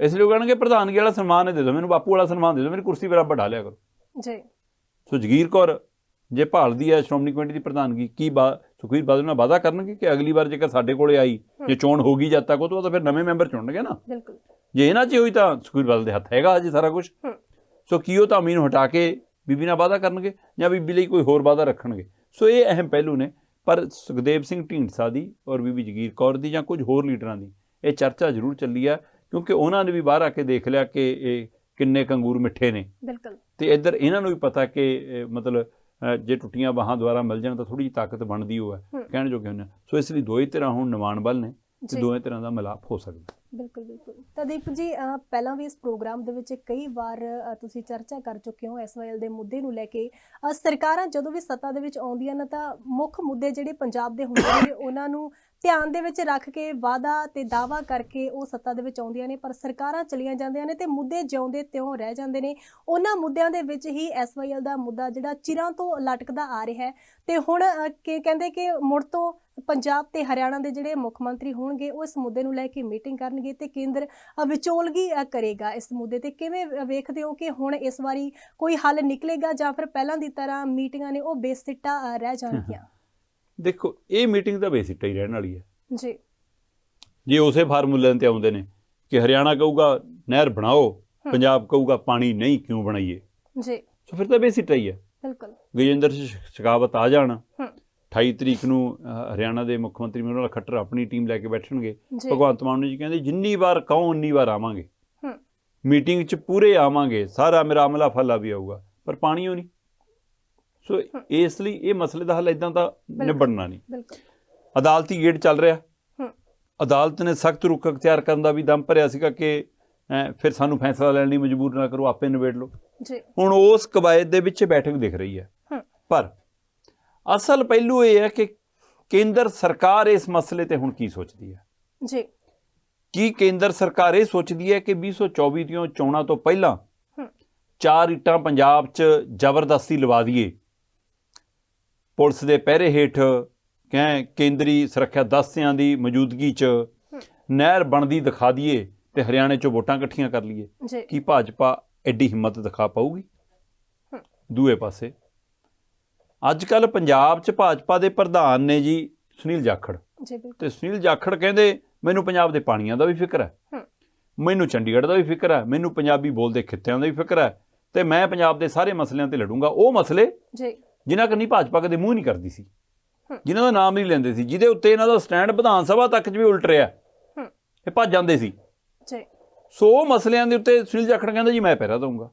ਇਸ ਲਈ ਉਹ ਕਹਿਣਗੇ ਪ੍ਰਧਾਨਗੀ ਵਾਲਾ ਸਨਮਾਨ ਦੇ ਦਿਓ ਮੈਨੂੰ ਬਾਪੂ ਵਾਲਾ ਸਨਮਾਨ ਦੇ ਦਿਓ ਮੇਰੀ ਕੁਰਸੀ ਬਰਾਬਰ ਢਾ ਲਿਆ ਕਰੋ। ਜੀ। ਸੋ ਜਗੀਰ ਕੌਰ ਜੇ ਭਾਲਦੀ ਹੈ ਸ਼੍ਰੋਮਣੀ ਕਮੇਟੀ ਦੀ ਪ੍ਰਧਾਨਗੀ ਕੀ ਬਾ ਸੁਖਵੀਰ ਬਾਦਲ ਨਾਲ ਵਾਅਦਾ ਕਰਨਗੇ ਕਿ ਅਗਲੀ ਵਾਰ ਜੇਕਰ ਸਾਡੇ ਕੋਲੇ ਆਈ ਜੇ ਚੋਣ ਹੋਗੀ ਜਦ ਤੱਕ ਉਹ ਤੋਂ ਬਾਅਦ ਫਿਰ ਨਵੇਂ ਮੈਂਬਰ ਚੁਣਨਗੇ ਨਾ। ਬਿਲਕੁਲ। ਜੇ ਇਹਨਾਂ 'ਚ ਹੋਈ ਤਾਂ ਸੁਖਵੀਰ ਬਾਦਲ ਦੇ ਹੱਥ ਹੈਗਾ ਅਜੇ ਸਾਰਾ ਕੁਝ ਸੋ ਕੀ ਉਹ ਧਾਮੀ ਨੂੰ ਹਟਾ ਕੇ ਬੀਬੀ ਨਾਲ ਵਾਅਦਾ ਕਰਨਗੇ ਜਾਂ ਬੀਬੀ ਲਈ ਕੋਈ ਹੋਰ ਵਾਅਦਾ ਰੱਖਣਗੇ? ਸੋ ਇਹ ਅਹਿਮ ਪਹਿਲੂ ਨੇ। ਪਰ ਸੁਖਦੇਵ ਸਿੰਘ ਢੀਂਡਸਾ ਦੀ ਔਰ ਬੀਬੀ ਜਗੀਰ ਕੌਰ ਦੀ ਜਾਂ ਕੁਝ ਹੋਰ ਲੀਡਰਾਂ ਦੀ ਇਹ ਚਰਚਾ ਜ਼ਰੂਰ ਚੱਲੀ ਆ ਕਿਉਂਕਿ ਉਹਨਾਂ ਨੇ ਵੀ ਬਾਹਰ ਆ ਕੇ ਦੇਖ ਲਿਆ ਕਿ ਇਹ ਕਿੰਨੇ ਕੰਗੂਰ ਮਿੱਠੇ ਨੇ ਬਿਲਕੁਲ ਤੇ ਇੱਧਰ ਇਹਨਾਂ ਨੂੰ ਵੀ ਪਤਾ ਕਿ ਮਤਲਬ ਜੇ ਟੁੱਟੀਆਂ ਬਾਹਾਂ ਦੁਆਰਾ ਮਿਲ ਜਾਣ ਤਾਂ ਥੋੜੀ ਜਿਹੀ ਤਾਕਤ ਬਣਦੀ ਉਹ ਹੈ ਹਮ। ਕਹਿਣ ਜੋਗੇ ਹੁੰਦੇ। ਸੋ ਇਸ ਲਈ ਦੋਏ ਤਰ੍ਹਾਂ ਹੁਣ ਨਿਮਾਣ ਬਲ ਨੇ ਤੇ ਦੋਵੇਂ ਤਰ੍ਹਾਂ ਦਾ ਮਿਲਾਪ ਹੋ ਸਕਦਾ ਬਿਲਕੁਲ ਬਿਲਕੁਲ। ਤਾਂ ਦੀਪ ਜੀ ਪਹਿਲਾਂ ਵੀ ਇਸ ਪ੍ਰੋਗਰਾਮ ਦੇ ਵਿੱਚ ਕਈ ਵਾਰ ਤੁਸੀਂ ਚਰਚਾ ਕਰ ਚੁੱਕੇ ਹੋ ਐਸਵਾਈਐਲ ਦੇ ਮੁੱਦੇ ਨੂੰ ਲੈ ਕੇ। ਸਰਕਾਰਾਂ ਜਦੋਂ ਵੀ ਸੱਤਾ ਦੇ ਵਿੱਚ ਆਉਂਦੀਆਂ ਨੇ ਤਾਂ ਮੁੱਖ ਮੁੱਦੇ ਜਿਹੜੇ ਪੰਜਾਬ ਦੇ ਹੁੰਦੇ ਨੇ ਉਹਨਾਂ ਨੂੰ ਧਿਆਨ ਦੇ ਵਿੱਚ ਰੱਖ ਕੇ ਵਾਅਦਾ ਤੇ ਦਾਵਾ ਕਰਕੇ ਉਹ ਸੱਤਾ ਦੇ ਵਿੱਚ ਆਉਂਦੀਆਂ ਨੇ ਪਰ ਸਰਕਾਰਾਂ ਚਲੀਆਂ ਜਾਂਦੀਆਂ ਨੇ ਤੇ ਮੁੱਦੇ ਜਿਉਂਦੇ ਤਿਉਂ ਰਹਿ ਜਾਂਦੇ ਨੇ। ਉਹਨਾਂ ਮੁੱਦਿਆਂ ਦੇ ਵਿੱਚ ਹੀ ਐਸਵਾਈਐਲ ਦਾ ਮੁੱਦਾ ਜਿਹੜਾ ਚਿਰਾਂ ਤੋਂ ਲਟਕਦਾ ਆ ਰਿਹਾ ਹੈ। ਤੇ ਹੁਣ ਅਹ, ਕਹਿੰਦੇ ਕਿ ਮੁੜ ਤੋਂ ਪੰਜਾਬ ਤੇ ਹਰਿਆਣਾ ਦੇ ਜਿਹੜੇ ਮੁੱਖ ਮੰਤਰੀ ਹੋਣਗੇ ਉਹ ਇਸ ਮੁੱਦੇ ਨੂੰ ਲੈ ਕੇ ਮੀਟਿੰਗ ਕਰਨਗੇ ਤੇ ਕੇਂਦਰ ਵਿਚੋਲਗੀ ਕਰੇਗਾ ਇਸ ਮੁੱਦੇ ਤੇ। ਕਿਵੇਂ ਵੇਖਦੇ ਹੋ ਕਿ ਹੁਣ ਇਸ ਵਾਰੀ ਕੋਈ ਹੱਲ ਨਿਕਲੇਗਾ ਜਾਂ ਫਿਰ ਪਹਿਲਾਂ ਦੀ ਤਰ੍ਹਾਂ ਮੀਟਿੰਗਾਂ ਨੇ ਉਹ ਬੇਸਿੱਟਾ ਰਹਿ ਜਾਣਗੀਆਂ? ਦੇਖੋ ਇਹ ਮੀਟਿੰਗ ਤਾਂ ਬੇਸਿੱਟਾ ਹੀ ਰਹਿਣ ਵਾਲੀ ਹੈ। ਜੀ। ਜੇ ਉਸੇ ਫਾਰਮੂਲੇ ਤੇ ਆਉਂਦੇ ਨੇ ਕਿ ਹਰਿਆਣਾ ਕਹੂਗਾ ਨਹਿਰ ਬਣਾਓ ਪੰਜਾਬ ਕਹੂਗਾ ਪਾਣੀ ਨਹੀਂ ਕਿਉਂ ਬਣਾਈਏ? ਜੀ। ਸੋ ਫਿਰ ਤਾਂ ਬੇਸਿੱਟਾ ਹੀ ਹੈ। ਬਿਲਕੁਲ। ਗਜੇਂਦਰ ਸਿੰਘ ਸ਼ੇਖਾਵਤ ਆ ਜਾਣ। ਹੂੰ। 28 ਤਰੀਕ ਨੂੰ ਹਰਿਆਣਾ ਦੇ ਮੁੱਖ ਮੰਤਰੀ ਮਨੋਹਰ ਖੱਟਰ ਆਪਣੀ ਟੀਮ ਲੈ ਕੇ ਬੈਠਣਗੇ। ਭਗਵੰਤ ਮਾਨ ਜੀ ਕਹਿੰਦੇ ਜਿੰਨੀ ਵਾਰ ਕਹੋ ਉਨੀ ਵਾਰ ਆਵਾਂਗੇ। ਮੀਟਿੰਗ 'ਚ ਪੂਰੇ ਆਵਾਂਗੇ ਸਾਰਾ ਮੇਰਾ ਅਮਲਾ ਫੱਲਾ ਵੀ ਆਊਗਾ ਪਰ ਪਾਣੀ ਉਹ ਨਹੀਂ। ਸੋ ਇਸ ਲਈ ਇਹ ਮਸਲੇ ਦਾ ਹੱਲ ਇਦਾਂ ਦਾ ਨਿਬੜਨਾ ਨਹੀਂ। ਬਿਲਕੁਲ। ਅਦਾਲਤੀ ਗੇੜ ਚੱਲ ਰਿਹਾ। ਅਦਾਲਤ ਨੇ ਸਖਤ ਰੁਖ ਅਖਤਿਆਰ ਕਰਨ ਦਾ ਵੀ ਦਮ ਭਰਿਆ ਸੀਗਾ ਕਿ ਫਿਰ ਸਾਨੂੰ ਫੈਸਲਾ ਲੈਣ ਲਈ ਮਜਬੂਰ ਨਾ ਕਰੋ ਆਪੇ ਨਿਬੇੜ ਲਓ। ਜੀ। ਹੁਣ ਉਸ ਕਵਾਇਦ ਦੇ ਵਿੱਚ ਬੈਠਕ ਦਿਖ ਰਹੀ ਹੈ। ਹੂੰ। ਪਰ ਅਸਲ ਪਹਿਲੂ ਇਹ ਹੈ ਕਿ ਕੇਂਦਰ ਸਰਕਾਰ ਇਸ ਮਸਲੇ ਤੇ ਹੁਣ ਕੀ ਸੋਚਦੀ ਹੈ? ਜੀ। ਕੀ ਕੇਂਦਰ ਸਰਕਾਰ ਇਹ ਸੋਚਦੀ ਹੈ ਕਿ 2024 ਦੀਆਂ ਚੋਣਾਂ ਤੋਂ ਪਹਿਲਾਂ ਚਾਰ ਇੱਟਾਂ ਪੰਜਾਬ 'ਚ ਜ਼ਬਰਦਸਤੀ ਲਵਾ ਦਈਏ? ਪੁਲਿਸ ਦੇ ਪਹਿਰੇ ਹੇਠ ਕਹਿ ਕੇਂਦਰੀ ਸੁਰੱਖਿਆ ਦਸਤਿਆਂ ਦੀ ਮੌਜੂਦਗੀ 'ਚ ਨਹਿਰ ਬਣਦੀ ਦਿਖਾ ਦਈਏ ਤੇ ਹਰਿਆਣੇ 'ਚੋਂ ਵੋਟਾਂ ਇਕੱਠੀਆਂ ਕਰ ਲਈਏ? ਕੀ ਭਾਜਪਾ ਐਡੀ ਹਿੰਮਤ ਦਿਖਾ ਪਾਊਗੀ? ਦੂਏ ਪਾਸੇ ਅੱਜ ਕੱਲ ਪੰਜਾਬ 'ਚ ਭਾਜਪਾ ਦੇ ਪ੍ਰਧਾਨ ਨੇ ਜੀ ਸੁਨੀਲ ਜਾਖੜ। ਜੀ ਤੇ ਸੁਨੀਲ ਜਾਖੜ ਕਹਿੰਦੇ ਮੈਨੂੰ ਪੰਜਾਬ ਦੇ ਪਾਣੀਆਂ ਦਾ ਵੀ ਫਿਕਰ ਹੈ। ਮੈਨੂੰ ਚੰਡੀਗੜ੍ਹ ਦਾ ਵੀ ਫਿਕਰ ਹੈ। ਮੈਨੂੰ ਪੰਜਾਬੀ ਬੋਲਦੇ ਖਿੱਤਿਆਂ ਦਾ ਵੀ ਫਿਕਰ ਹੈ। ਤੇ ਮੈਂ ਪੰਜਾਬ ਦੇ ਸਾਰੇ ਮਸਲਿਆਂ ਤੇ ਲੜੂੰਗਾ। ਉਹ ਮਸਲੇ ਜੀ। ਜਿਨ੍ਹਾਂ ਕੰਨੀ ਭਾਜਪਾ ਕਦੇ ਮੂੰਹ ਨਹੀਂ ਕਰਦੀ ਸੀ। ਜਿਨ੍ਹਾਂ ਦਾ ਨਾਮ ਨਹੀਂ ਲੈਂਦੇ ਸੀ। ਜਿਹਦੇ ਉੱਤੇ ਇਹਨਾਂ ਦਾ ਸਟੈਂਡ ਵਿਧਾਨ ਸਭਾ ਤੱਕ ਵੀ ਉਲਟ ਰਿਹਾ। ਇਹ ਭੱਜ ਜਾਂਦੇ ਸੀ। ਜੀ। ਸੋ ਮਸਲਿਆਂ ਦੇ ਉੱਤੇ ਸੁਨੀਲ ਜਾਖੜ ਕਹਿੰਦਾ ਜੀ ਮੈਂ ਪਹਿਰਾ ਦਊਂਗਾ।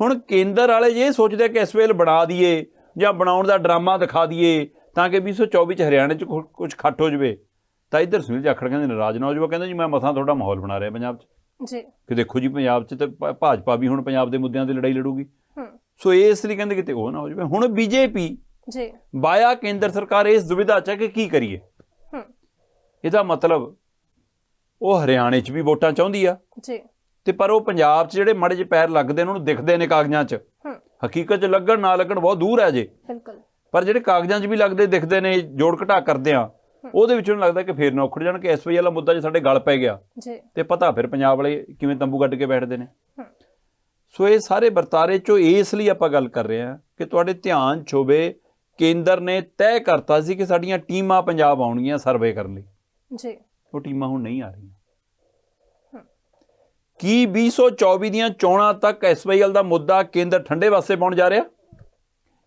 ਹੁਣ ਕੇਂਦਰ ਵਾਲੇ ਜੇ ਸੋਚਦੇ ਕਿ ਇਸ ਵੇਲੇ ਬਣਾ ਦਈਏ। ਜਾਂ ਬਣਾਉਣ ਦਾ ਡਰਾਮਾ ਦਿਖਾ ਦਈਏ ਤਾਂ ਕਿ 2024 ਚ ਹਰਿਆਣੇ ਚ ਕੁਝ ਖੱਟ ਹੋ ਜਵੇ। ਤਾਂ ਇੱਧਰ ਸੁਨੀਲ ਜਾਖੜ ਕਹਿੰਦੇ ਨਾਰਾਜ਼ ਨਾ ਹੋ ਜਾਵੇ ਕਹਿੰਦਾ ਜੀ ਮੈਂ ਮਸਾਂ ਤੁਹਾਡਾ ਮਾਹੌਲ ਬਣਾ ਰਿਹਾ ਪੰਜਾਬ 'ਚ। ਜੀ। ਕਿ ਦੇਖੋ ਜੀ ਪੰਜਾਬ 'ਚ ਤੇ ਭਾਜਪਾ ਵੀ ਹੁਣ ਪੰਜਾਬ ਦੇ ਮੁੱਦਿਆਂ ਤੇ ਲੜਾਈ ਲੜੂਗੀ। ਹੂੰ। ਸੋ ਇਸ ਲਈ ਕਹਿੰਦੇ ਕਿਤੇ ਉਹ ਨਾ ਹੋ ਜਾਵੇ। ਹੁਣ ਬੀਜੇਪੀ ਜੀ। ਬਾਇਆ ਕੇਂਦਰ ਸਰਕਾਰ ਇਸ ਦੁਵਿਧਾ 'ਚ ਹੈ ਕਿ ਕੀ ਕਰੀਏ? ਹੂੰ। ਇਹਦਾ ਮਤਲਬ ਉਹ ਹਰਿਆਣੇ 'ਚ ਵੀ ਵੋਟਾਂ ਚਾਹੁੰਦੀ ਆ। ਜੀ। ਤੇ ਪਰ ਉਹ ਪੰਜਾਬ 'ਚ ਜਿਹੜੇ ਮੜੇ ਜਿਹੇ ਪੈਰ ਲੱਗਦੇ ਨੇ ਉਹਨੂੰ ਦਿਖਦੇ ਨੇ ਕਾਗਜ਼ਾਂ 'ਚ। ਹੂੰ। ਹਕੀਕਤ 'ਚ ਲੱਗਣ ਨਾ ਲੱਗਣ ਬਹੁਤ ਦੂਰ ਹੈ ਜੇ। ਬਿਲਕੁਲ। ਪਰ ਜਿਹੜੇ ਕਾਗਜ਼ਾਂ 'ਚ ਵੀ ਲੱਗਦੇ ਦਿਖਦੇ ਨੇ ਜੋੜ ਘਟਾ ਕਰਦੇ ਆ ਉਹਦੇ ਵਿੱਚੋਂ ਲੱਗਦਾ ਕਿ ਫੇਰ ਨਾ ਉਖੜ ਜਾਣ ਕਿ ਐਸਵਾਈ ਵਾਲਾ ਮੁੱਦਾ ਜੇ ਸਾਡੇ ਗਲ ਪੈ ਗਿਆ। ਜੀ। ਤੇ ਪਤਾ ਫਿਰ ਪੰਜਾਬ ਵਾਲੇ ਕਿਵੇਂ ਤੰਬੂ ਗੱਡ ਕੇ ਬੈਠਦੇ ਨੇ। ਸੋ ਇਹ ਸਾਰੇ ਵਰਤਾਰੇ 'ਚੋਂ ਇਸ ਲਈ ਆਪਾਂ ਗੱਲ ਕਰ ਰਹੇ ਹਾਂ ਕਿ ਤੁਹਾਡੇ ਧਿਆਨ 'ਚ ਹੋਵੇ ਕੇਂਦਰ ਨੇ ਤੈਅ ਕਰਤਾ ਸੀ ਕਿ ਸਾਡੀਆਂ ਟੀਮਾਂ ਪੰਜਾਬ ਆਉਣਗੀਆਂ ਸਰਵੇ ਕਰਨ ਲਈ। ਜੀ। ਉਹ ਟੀਮਾਂ ਹੁਣ ਨਹੀਂ ਆ ਰਹੀਆਂ। ਕੀ 2024 ਦੀਆਂ ਚੋਣਾਂ ਤੱਕ ਐਸਵਾਈਐਲ ਦਾ ਮੁੱਦਾ ਕੇਂਦਰ ਠੰਡੇ ਵਾਸਤੇ ਪਾਉਣ ਜਾ ਰਿਹਾ?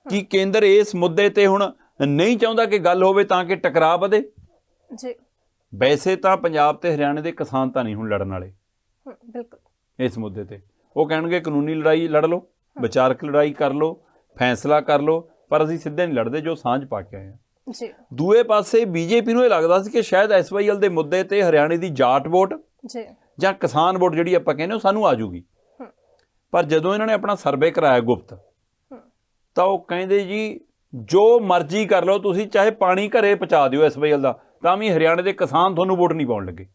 ਕੀ ਕੇਂਦਰ ਇਸ ਮੁੱਦੇ ਤੇ ਹੁਣ ਨਹੀਂ ਚਾਹੁੰਦਾ ਕਿ ਗੱਲ ਹੋਵੇ ਤਾਂ ਕਿ ਟਕਰਾਅ ਵਧੇ? ਜੀ। ਵੈਸੇ ਤਾਂ ਪੰਜਾਬ ਤੇ ਹਰਿਆਣੇ ਦੇ ਕਿਸਾਨ ਤਾਂ ਨਹੀਂ ਹੁਣ ਲੜਨ ਵਾਲੇ। ਬਿਲਕੁਲ। ਇਸ ਮੁੱਦੇ ਤੇ। ਉਹ ਕਹਿਣਗੇ ਕਾਨੂੰਨੀ ਲੜਾਈ ਲੜ ਲਓ ਵਿਚਾਰਕ ਲੜਾਈ ਕਰ ਲਓ ਫੈਸਲਾ ਕਰ ਲਓ ਪਰ ਅਸੀਂ ਸਿੱਧੇ ਨਹੀਂ ਲੜਦੇ ਜੋ ਸਾਂਝ ਪਾ ਕੇ ਆਏ ਹਾਂ। ਜੀ। ਦੂਏ ਪਾਸੇ ਬੀਜੇਪੀ ਨੂੰ ਇਹ ਲੱਗਦਾ ਸੀ ਕਿ ਸ਼ਾਇਦ ਐਸਵਾਈਐਲ ਦੇ ਮੁੱਦੇ ਤੇ ਹਰਿਆਣੇ ਦੀ ਜਾਟ ਵੋਟ ਜੀ। ਜਾਂ ਕਿਸਾਨ ਵੋਟ ਜਿਹੜੀ ਆਪਾਂ ਕਹਿੰਦੇ ਉਹ ਸਾਨੂੰ ਆ ਜੂਗੀ। ਪਰ ਜਦੋਂ ਇਹਨਾਂ ਨੇ ਆਪਣਾ ਸਰਵੇ ਕਰਾਇਆ ਗੁਪਤ ਤਾਂ ਉਹ ਕਹਿੰਦੇ ਜੀ ਜੋ ਮਰਜ਼ੀ ਕਰ ਲਓ ਤੁਸੀਂ ਚਾਹੇ ਪਾਣੀ ਘਰੇ ਪਹੁੰਚਾ ਦਿਓ ਐਸਵਾਈਐਲ ਦਾ ਤਾਂ ਵੀ ਹਰਿਆਣੇ ਦੇ ਕਿਸਾਨ ਤੁਹਾਨੂੰ ਵੋਟ ਨਹੀਂ ਪਾਉਣ ਲੱਗੇ।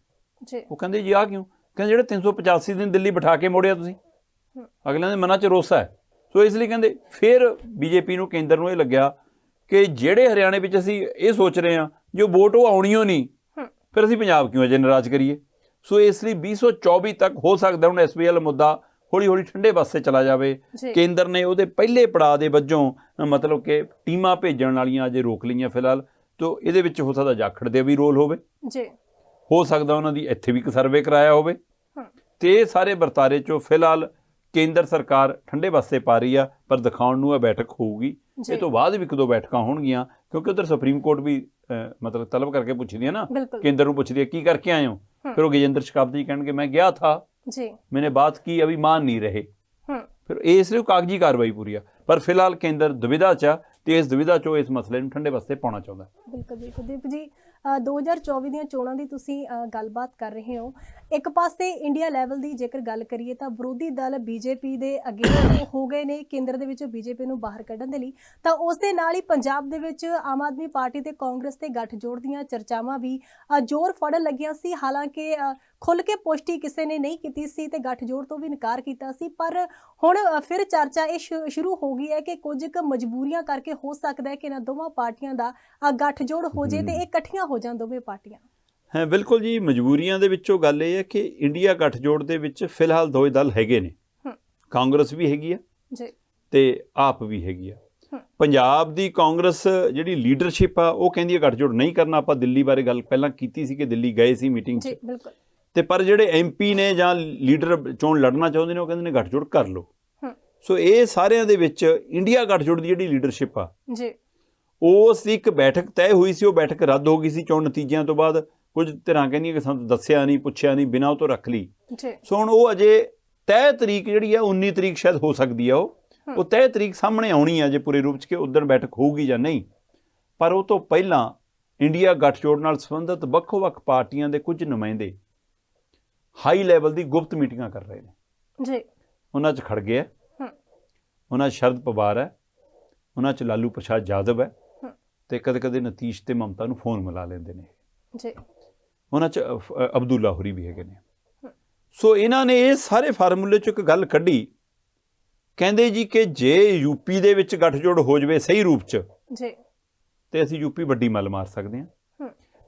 ਜੀ। ਉਹ ਕਹਿੰਦੇ ਜੀ ਆ ਕਿਉਂ? ਕਹਿੰਦੇ ਜਿਹੜੇ 385 ਦਿਨ ਦਿੱਲੀ ਬਿਠਾ ਕੇ ਮੋੜਿਆ ਤੁਸੀਂ। ਅਗਲਿਆਂ ਦੇ ਮਨਾਂ 'ਚ ਰੋਸਾ ਹੈ। ਸੋ ਇਸ ਲਈ ਕਹਿੰਦੇ ਫਿਰ ਬੀਜੇਪੀ ਨੂੰ ਕੇਂਦਰ ਨੂੰ ਇਹ ਲੱਗਿਆ ਕਿ ਜਿਹੜੇ ਹਰਿਆਣੇ ਵਿੱਚ ਅਸੀਂ ਇਹ ਸੋਚ ਰਹੇ ਹਾਂ ਜੋ ਵੋਟ ਉਹ ਆਉਣੀ ਓ ਨਹੀਂ ਫਿਰ ਅਸੀਂ ਪੰਜਾਬ ਕਿਉਂ ਅਜੇ ਨਾਰਾਜ਼ ਕਰੀਏ? ਸੋ ਇਸ ਲਈ 2024 ਤੱਕ ਹੋ ਸਕਦਾ ਹੁਣ ਐਸਪੀਐਲ ਮੁੱਦਾ ਹੌਲੀ ਹੌਲੀ ਠੰਡੇ ਪਾਸੇ ਚਲਾ ਜਾਵੇ। ਕੇਂਦਰ ਨੇ ਉਹਦੇ ਪਹਿਲੇ ਪੜਾਅ ਦੇ ਵੱਜੋਂ ਮਤਲਬ ਕਿ ਟੀਮਾਂ ਭੇਜਣ ਵਾਲੀਆਂ ਅਜੇ ਰੋਕ ਲਈਆਂ ਫਿਲਹਾਲ। ਤੋ ਇਹਦੇ ਵਿੱਚ ਹੋ ਸਕਦਾ ਜਾਖੜ ਦੇ ਵੀ ਰੋਲ ਹੋਵੇ। ਜੀ। ਹੋ ਸਕਦਾ ਉਹਨਾਂ ਦੀ ਇੱਥੇ ਵੀ ਇੱਕ ਸਰਵੇ ਕਰਾਇਆ ਹੋਵੇ। ਤੇ ਇਹ ਸਾਰੇ ਵਰਤਾਰੇ ਚੋਂ ਫਿਲਹਾਲ ਕੇਂਦਰ ਸਰਕਾਰ ਠੰਡੇ ਪਾਸੇ ਪਾ ਰਹੀ ਆ ਪਰ ਦਿਖਾਉਣ ਨੂੰ ਇਹ ਬੈਠਕ ਹੋਊਗੀ। ਇਹ ਤੋਂ ਬਾਅਦ ਵੀ ਇੱਕ ਦੋ ਬੈਠਕਾਂ ਹੋਣਗੀਆਂ ਕਿਉਂਕਿ ਉਧਰ ਸੁਪਰੀਮ ਕੋਰਟ ਵੀ ਮਤਲਬ ਤਲਬ ਕਰਕੇ ਪੁੱਛਦੀ ਹੈ ਨਾ। ਕੇਂਦਰ ਨੂੰ ਪੁੱਛਦੀ ਹੈ ਕੀ ਕਰਕੇ ਆਏ ਹੋ? ਹੂੰ। ਫਿਰ ਉਹ ਗਜੇਂਦਰ ਸ਼ਿਕਾਵਤ ਜੀ ਕਹਿਣਗੇ ਮੈਂ ਗਿਆ ਥਾ ਜੀ ਮੈਨੇ ਬਾਤ ਕੀ ਅਭੀ मान नहीं रहे ਹੂੰ ਫਿਰ ਇਹ ਸਿਰਫ ਕਾਗਜ਼ੀ ਕਾਰਵਾਈ ਪੂਰੀ ਆ ਪਰ ਫਿਲਹਾਲ ਕੇਂਦਰ ਦੁਵਿਧਾ ਚ ਆ ਤੇ ਇਸ ਦੁਵਿਧਾ ਚੋਂ ਇਸ ਮਸਲੇ ਨੂੰ ਠੰਡੇ ਪਾਸੇ ਪਾਉਣਾ ਚਾਹੁੰਦਾ ਬਿਲਕੁਲ ਬਿਲਕੁਲ ਦੀਪ ਜੀ ਅ, 2024 ਦੀਆਂ ਚੋਣਾਂ ਦੀ ਤੁਸੀਂ ਗੱਲਬਾਤ ਕਰ ਰਹੇ ਹੋ। ਇੱਕ ਪਾਸੇ ਇੰਡੀਆ ਲੈਵਲ ਦੀ ਜੇਕਰ ਗੱਲ ਕਰੀਏ ਤਾਂ ਵਿਰੋਧੀ ਦਲ ਬੀਜੇਪੀ ਦੇ ਅੱਗੇ ਹੋ ਗਏ ਨੇ ਕੇਂਦਰ ਦੇ ਵਿੱਚੋਂ ਬੀਜੇਪੀ ਨੂੰ ਬਾਹਰ ਕੱਢਣ ਦੇ ਲਈ। ਤਾਂ ਉਸ ਦੇ ਨਾਲ ਹੀ ਪੰਜਾਬ ਦੇ ਵਿੱਚ ਆਮ ਆਦਮੀ ਪਾਰਟੀ ਤੇ ਕਾਂਗਰਸ ਤੇ ਗੱਠਜੋੜ ਦੀਆਂ ਚਰਚਾਵਾਂ ਵੀ ਜ਼ੋਰ ਫੜਨ ਲੱਗੀਆਂ ਸੀ। ਹਾਲਾਂਕਿ ਖੁੱਲ ਕੇ ਪੁਸ਼ਟੀ ਕਿਸੇ ਨੇ ਨਹੀਂ ਕੀਤੀ ਸੀ ਤੇ ਗੱਠਜੋੜ ਤੋਂ ਵੀ ਇਨਕਾਰ ਕੀਤਾ ਸੀ। ਪਰ ਹੁਣ ਫਿਰ ਚਰਚਾ ਇਹ ਸ਼ੁਰੂ ਹੋ ਗਈ ਹੈ ਕਿ ਕੁਝ ਕੁ ਮਜਬੂਰੀਆਂ ਕਰਕੇ ਹੋ ਸਕਦਾ ਹੈ ਕਿ ਇਹਨਾਂ ਦੋਵਾਂ ਪਾਰਟੀਆਂ ਦਾ ਗੱਠਜੋੜ ਹੋ ਜੇ ਤੇ ਇਹ ਇਕੱਠੀਆਂ ਹੋ ਜਾਣ ਦੋਵੇਂ ਪਾਰਟੀਆਂ। ਹੈ ਬਿਲਕੁਲ ਜੀ ਮਜਬੂਰੀਆਂ ਦੇ ਵਿੱਚੋਂ ਗੱਲ ਇਹ ਹੈ ਕਿ ਇੰਡੀਆ ਗੱਠਜੋੜ ਦੇ ਵਿੱਚ ਫਿਲਹਾਲ ਦੋਏ ਦਲ ਹੈਗੇ ਨੇ। ਕਾਂਗਰਸ ਵੀ ਹੈਗੀ ਆ ਜੀ। ਤੇ ਆਪ ਵੀ ਹੈਗੀ ਆ। ਪੰਜਾਬ ਦੀ ਕਾਂਗਰਸ ਜਿਹੜੀ ਲੀਡਰਸ਼ਿਪ ਆ ਉਹ ਕਹਿੰਦੀ ਹੈ ਗੱਠਜੋੜ ਨਹੀਂ ਕਰਨਾ। ਆਪਾਂ ਦਿੱਲੀ ਬਾਰੇ ਗੱਲ ਪਹਿਲਾਂ ਕੀਤੀ ਸੀ ਕਿ ਦਿੱਲੀ ਗਏ ਸੀ ਮੀਟਿੰਗ 'ਚ। ਜੀ ਬਿਲਕੁਲ। ਤੇ ਪਰ ਜਿਹੜੇ ਐਮਪੀ ਨੇ ਜਾਂ ਲੀਡਰ ਚੋਣ ਲੜਨਾ ਚਾਹੁੰਦੇ ਨੇ ਉਹ ਕਹਿੰਦੇ ਨੇ ਗੱਠਜੋੜ ਕਰ ਲਓ। ਸੋ ਇਹ ਸਾਰਿਆਂ ਦੇ ਵਿੱਚ ਇੰਡੀਆ ਗੱਠਜੋੜ ਦੀ ਜਿਹੜੀ ਲੀਡਰਸ਼ਿਪ ਆ ਜੀ। ਉਸ ਦੀ ਇੱਕ ਬੈਠਕ ਤੈਅ ਹੋਈ ਸੀ ਉਹ ਬੈਠਕ ਰੱਦ ਹੋ ਗਈ ਸੀ ਚੋਣ ਨਤੀਜਿਆਂ ਤੋਂ ਬਾਅਦ। ਕੁਝ ਧਿਰਾਂ ਕਹਿੰਦੀਆਂ ਕਿ ਸਾਨੂੰ ਦੱਸਿਆ ਨਹੀਂ ਪੁੱਛਿਆ ਨਹੀਂ ਬਿਨਾਂ ਉਹ ਤੋਂ ਰੱਖ ਲਈ। ਜੀ। ਸੋ ਹੁਣ ਉਹ ਅਜੇ ਤੈਅ ਤਰੀਕ ਜਿਹੜੀ ਆ 19 ਤਰੀਕ ਸ਼ਾਇਦ ਹੋ ਸਕਦੀ ਆ ਉਹ। ਉਹ ਤੈਅ ਤਰੀਕ ਸਾਹਮਣੇ ਆਉਣੀ ਆ ਜੇ ਪੂਰੇ ਰੂਪ ਚ ਕਿ ਉਦੋਂ ਬੈਠਕ ਹੋਊਗੀ ਜਾਂ ਨਹੀਂ। ਪਰ ਉਹ ਤੋਂ ਪਹਿਲਾਂ ਇੰਡੀਆ ਗੱਠਜੋੜ ਨਾਲ ਸੰਬੰਧਿਤ ਵੱਖੋ-ਵੱਖ ਪਾਰਟੀਆਂ ਦੇ ਕੁਝ ਨੁਮਾਇੰਦੇ ਹਾਈ ਲੈਵਲ ਦੀ ਗੁਪਤ ਮੀਟਿੰਗਾਂ ਕਰ ਰਹੇ ਨੇ। ਜੀ। ਉਹਨਾਂ 'ਚ ਖੜਗੇ ਹੈ। ਹਮ। ਉਹਨਾਂ 'ਚ ਸ਼ਰਦ ਪਵਾਰ ਹੈ। ਉਹਨਾਂ 'ਚ ਲਾਲੂ ਪ੍ਰਸ਼ਾਦ ਯਾਦਵ ਹੈ। ਤੇ ਕਦੇ-ਕਦੇ ਨਤੀਸ਼ ਤੇ ਮਮਤਾ ਨੂੰ ਫੋਨ ਮਿਲਾ ਲੈਂਦੇ ਨੇ। ਜੀ। ਉਹਨਾਂ 'ਚ ਅਬਦੁੱਲਾ ਹੋਰੀ ਵੀ ਹੈਗੇ ਨੇ। ਸੋ ਇਹਨਾਂ ਨੇ ਇਹ ਸਾਰੇ ਫਾਰਮੂਲੇ 'ਚ ਇੱਕ ਗੱਲ ਕੱਢੀ। ਕਹਿੰਦੇ ਜੀ ਕਿ ਜੇ ਯੂਪੀ ਦੇ ਵਿੱਚ ਗੱਠਜੋੜ ਹੋ ਜਵੇ ਸਹੀ ਰੂਪ 'ਚ ਜੀ। ਤੇ ਅਸੀਂ ਯੂਪੀ ਵੱਡੀ ਮੱਲ ਮਾਰ ਸਕਦੇ ਹਾਂ।